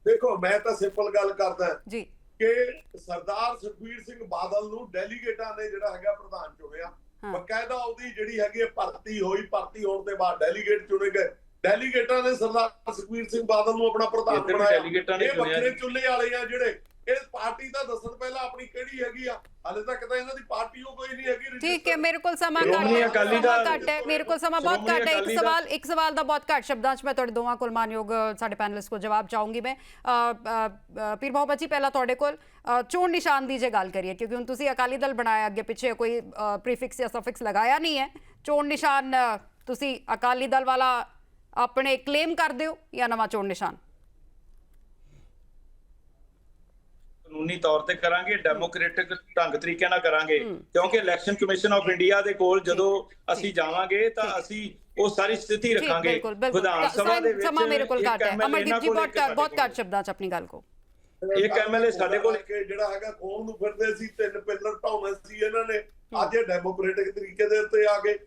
ਦੇਖੋ ਮੈਂ ਤਾਂ ਸਿੰਪਲ ਗੱਲ ਕਰਦਾ। ਜੀ। ਕਿ ਸਰਦਾਰ ਸੁਖਬੀਰ ਸਿੰਘ ਬਾਦਲ ਨੂੰ ਡੈਲੀਗੇਟਾਂ ਨੇ ਜਿਹੜਾ ਹੈਗਾ ਪ੍ਰਧਾਨ ਚੁਣਿਆ। ਬਕਾਇਦਾ ਉਹਦੀ ਜਿਹੜੀ ਹੈਗੀ ਹੈ ਭਰਤੀ ਹੋਈ ਭਰਤੀ ਹੋਣ ਦੇ ਬਾਅਦ ਡੈਲੀਗੇਟ ਚੁਣੇ ਗਏ। ਡੈਲੀਗੇਟਾਂ ਨੇ ਸਰਦਾਰ ਸੁਖਬੀਰ ਸਿੰਘ ਬਾਦਲ ਨੂੰ ਆਪਣਾ ਪ੍ਰਧਾਨ ਬਣਾਇਆ। ਇਹ ਵੱਖਰੇ ਜੀ। ਚੁੱਲੇ ਵਾਲੇ ਆ ਜਿਹੜੇ। ਇਹ ਪਾਰਟੀ ਤਾਂ ਦੱਸਣ ਪਹਿਲਾਂ ਆਪਣੀ ਕਿਹੜੀ ਹੈਗੀ ਆ। ਹਾਲੇ ਤੱਕ ਤਾਂ ਇਹਨਾਂ ਦੀ ਪਾਰਟੀ ਉਹ ਕੋਈ ਨਹੀਂ ਹੈਗੀ ਠੀਕ ਹੈ ਮੇਰੇ ਕੋਲ ਸਮਾਂ ਘੱਟ ਸ਼੍ਰੋਮਣੀ ਹੈ ਅਕਾਲੀ ਸਮਾਂ ਦਲ- ਘੱਟ ਹੈ ਮੇਰੇ ਕੋਲ ਸਮਾਂ ਬਹੁਤ ਸ਼੍ਰੋਮਣੀ ਘੱਟ ਹੈ। ਇੱਕ ਅਕਾਲੀ ਦਲ- ਸਵਾਲ ਇੱਕ ਸਵਾਲ ਦਾ ਬਹੁਤ ਘੱਟ ਸ਼ਬਦਾਂ 'ਚ ਮੈਂ ਤੁਹਾਡੇ ਦੋਵਾਂ ਕੋਲ ਮਾਨਯੋਗ ਅ, ਸਾਡੇ ਪੈਨਲਿਸਟ ਕੋਲ ਜਵਾਬ ਚਾਹੂੰਗੀ ਮੈਂ। ਅ, ਅ, ਅ, ਪੀਰ ਮੁਹੰਮਦ ਜੀ ਪਹਿਲਾਂ ਤੁਹਾਡੇ ਕੋਲ ਅ, ਚੋਣ ਨਿਸ਼ਾਨ ਦੀ ਜੇ ਗੱਲ ਕਰੀਏ ਕਿਉਂਕਿ ਹੁਣ ਤੁਸੀਂ ਅਕਾਲੀ ਦਲ ਬਣਾਇਆ ਅੱਗੇ ਪਿੱਛੇ ਕੋਈ ਪ੍ਰੀਫਿਕਸ ਜਾਂ ਸਫਿਕਸ ਲਗਾਇਆ ਨਹੀਂ ਹੈ। ਚੋਣ ਨਿਸ਼ਾਨ ਅ, ਤੁਸੀਂ ਅਕਾਲੀ ਦਲ ਵਾਲਾ ਆਪਣੇ ਕਲੇਮ ਕਰਦੇ ਹੋ ਜਾਂ ਨਵਾਂ ਚੋਣ ਨਿਸ਼ਾਨ? ਕਾਨੂੰਨੀ ਤੌਰ ਤੇ ਕਰਾਂਗੇ ਡੈਮੋਕ੍ਰੈਟਿਕ ਢੰਗ ਤਰੀਕੇ ਨਾਲ ਕਰਾਂਗੇ। ਕਿਉਂਕਿ ਇਲੈਕਸ਼ਨ ਕਮਿਸ਼ਨ ਆਫ ਇੰਡੀਆ ਦੇ ਕੋਲ ਜਦੋਂ ਅਸੀਂ ਜਾਵਾਂਗੇ ਤਾਂ ਅਸੀਂ ਉਹ ਸਾਰੀ ਸਥਿਤੀ ਰੱਖਾਂਗੇ। ਵਿਧਾਨ ਸਭਾ ਦੇ ਵਿੱਚ ਸਮਾਂ ਮੇਰੇ ਕੋਲ ਘੱਟ ਹੈ। ਅਮਰਦੀਪ ਜੀ ਬਹੁਤ ਬਹੁਤ ਕੋਲ। ਘੱਟ ਸ਼ਬਦਾਂ 'ਚ ਆਪਣੀ ਗੱਲ ਕਹੋ। ਇੱਕ MLA ਸਾਡੇ ਕੋਲ- ਕਿ ਜਿਹੜਾ ਹੈਗਾ ਕੌਣ ਨੂੰ ਫਿਰਦੇ ਸੀ ਤਿੰਨ ਪਿੱਲਰ ਢਾਉਣੇ ਸੀ ਇਹਨਾਂ ਨੇ। ਅੱਜ ਇਹ ਡੈਮੋਕ੍ਰੈਟਿਕ ਤਰੀਕੇ ਦੇ ਉੱਤੇ ਆ ਗਏ।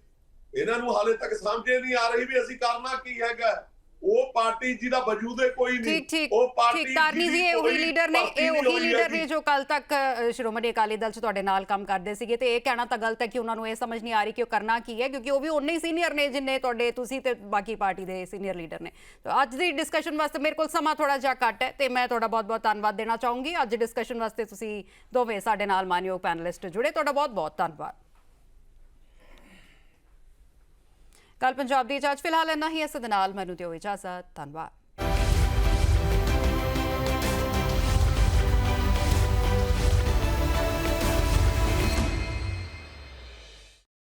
ਇਹਨਾਂ ਨੂੰ ਹਾਲੇ ਤੱਕ ਸਮਝ ਨਹੀਂ ਆ ਰਹੀ ਵੀ ਅਸੀਂ ਕਰਨਾ ਕੀ ਹੈਗਾ। ਉਹ ਪਾਰਟੀ ਜਿਹਦਾ ਵਜੂਦ ਹੀ ਕੋਈ ਨਹੀਂ। ਠੀਕ ਠੀਕ ਉਹ ਪਾਰਟੀ ਠੀਕ ਤਾਰਨੀ ਜੀ ਇਹ ਉਹੀ ਲੀਡਰ ਨੇ ਇਹ ਉਹੀ ਲੀਡਰ। ਨੇ ਜੋ ਕੱਲ ਤੱਕ ਸ਼੍ਰੋਮਣੀ ਅਕਾਲੀ ਦਲ 'ਚ ਤੁਹਾਡੇ ਨਾਲ ਕੰਮ ਕਰਦੇ ਸੀਗੇ ਤੇ ਇਹ ਕਹਿਣਾ ਤਾਂ ਗਲਤ ਹੈ ਕਿ ਉਹਨਾਂ ਨੂੰ ਇਹ ਸਮਝ ਨਹੀਂ ਆ ਰਹੀ ਕਿ ਉਹ ਕਰਨਾ ਕੀ ਹੈ ਕਿਉਂਕਿ ਉਹ ਵੀ ਉਨੇ ਹੀ ਸੀਨੀਅਰ ਨੇ ਜਿੰਨੇ ਤੁਹਾਡੇ ਤੁਸੀਂ ਤੇ ਬਾਕੀ ਪਾਰਟੀ ਦੇ ਸੀਨੀਅਰ ਲੀਡਰ ਨੇ। ਤਾਂ ਅੱਜ ਦੀ ਡਿਸਕਸ਼ਨ ਵਾਸਤੇ ਮੇਰੇ ਕੋਲ ਸਮਾਂ ਥੋੜਾ ਜਿਹਾ ਘੱਟ ਹੈ ਤੇ ਮੈਂ ਤੁਹਾਡਾ ਬਹੁਤ ਬਹੁਤ ਧੰਨਵਾਦ ਦੇਣਾ ਚਾਹੂੰਗੀ। ਅੱਜ ਡਿਸਕਸ਼ਨ ਵਾਸਤੇ ਤੁਸੀਂ ਦੋਵੇਂ ਸਾਡੇ ਨਾਲ ਮਾਨਯੋਗ ਪੈਨਲਿਸਟ ਜੁੜੇ ਤੁਹਾਡਾ ਬਹੁਤ ਬਹੁਤ ਧੰਨਵਾਦ। ਕੱਲ ਪੰਜਾਬ ਦੀ ਜਾਂਚ ਫਿਲਹਾਲ ਇੰਨਾ ਹੀ। ਇਸ ਦੇ ਨਾਲ ਮੈਨੂੰ ਦਿਓ ਇਜਾਜ਼ਤ। ਧੰਨਵਾਦ।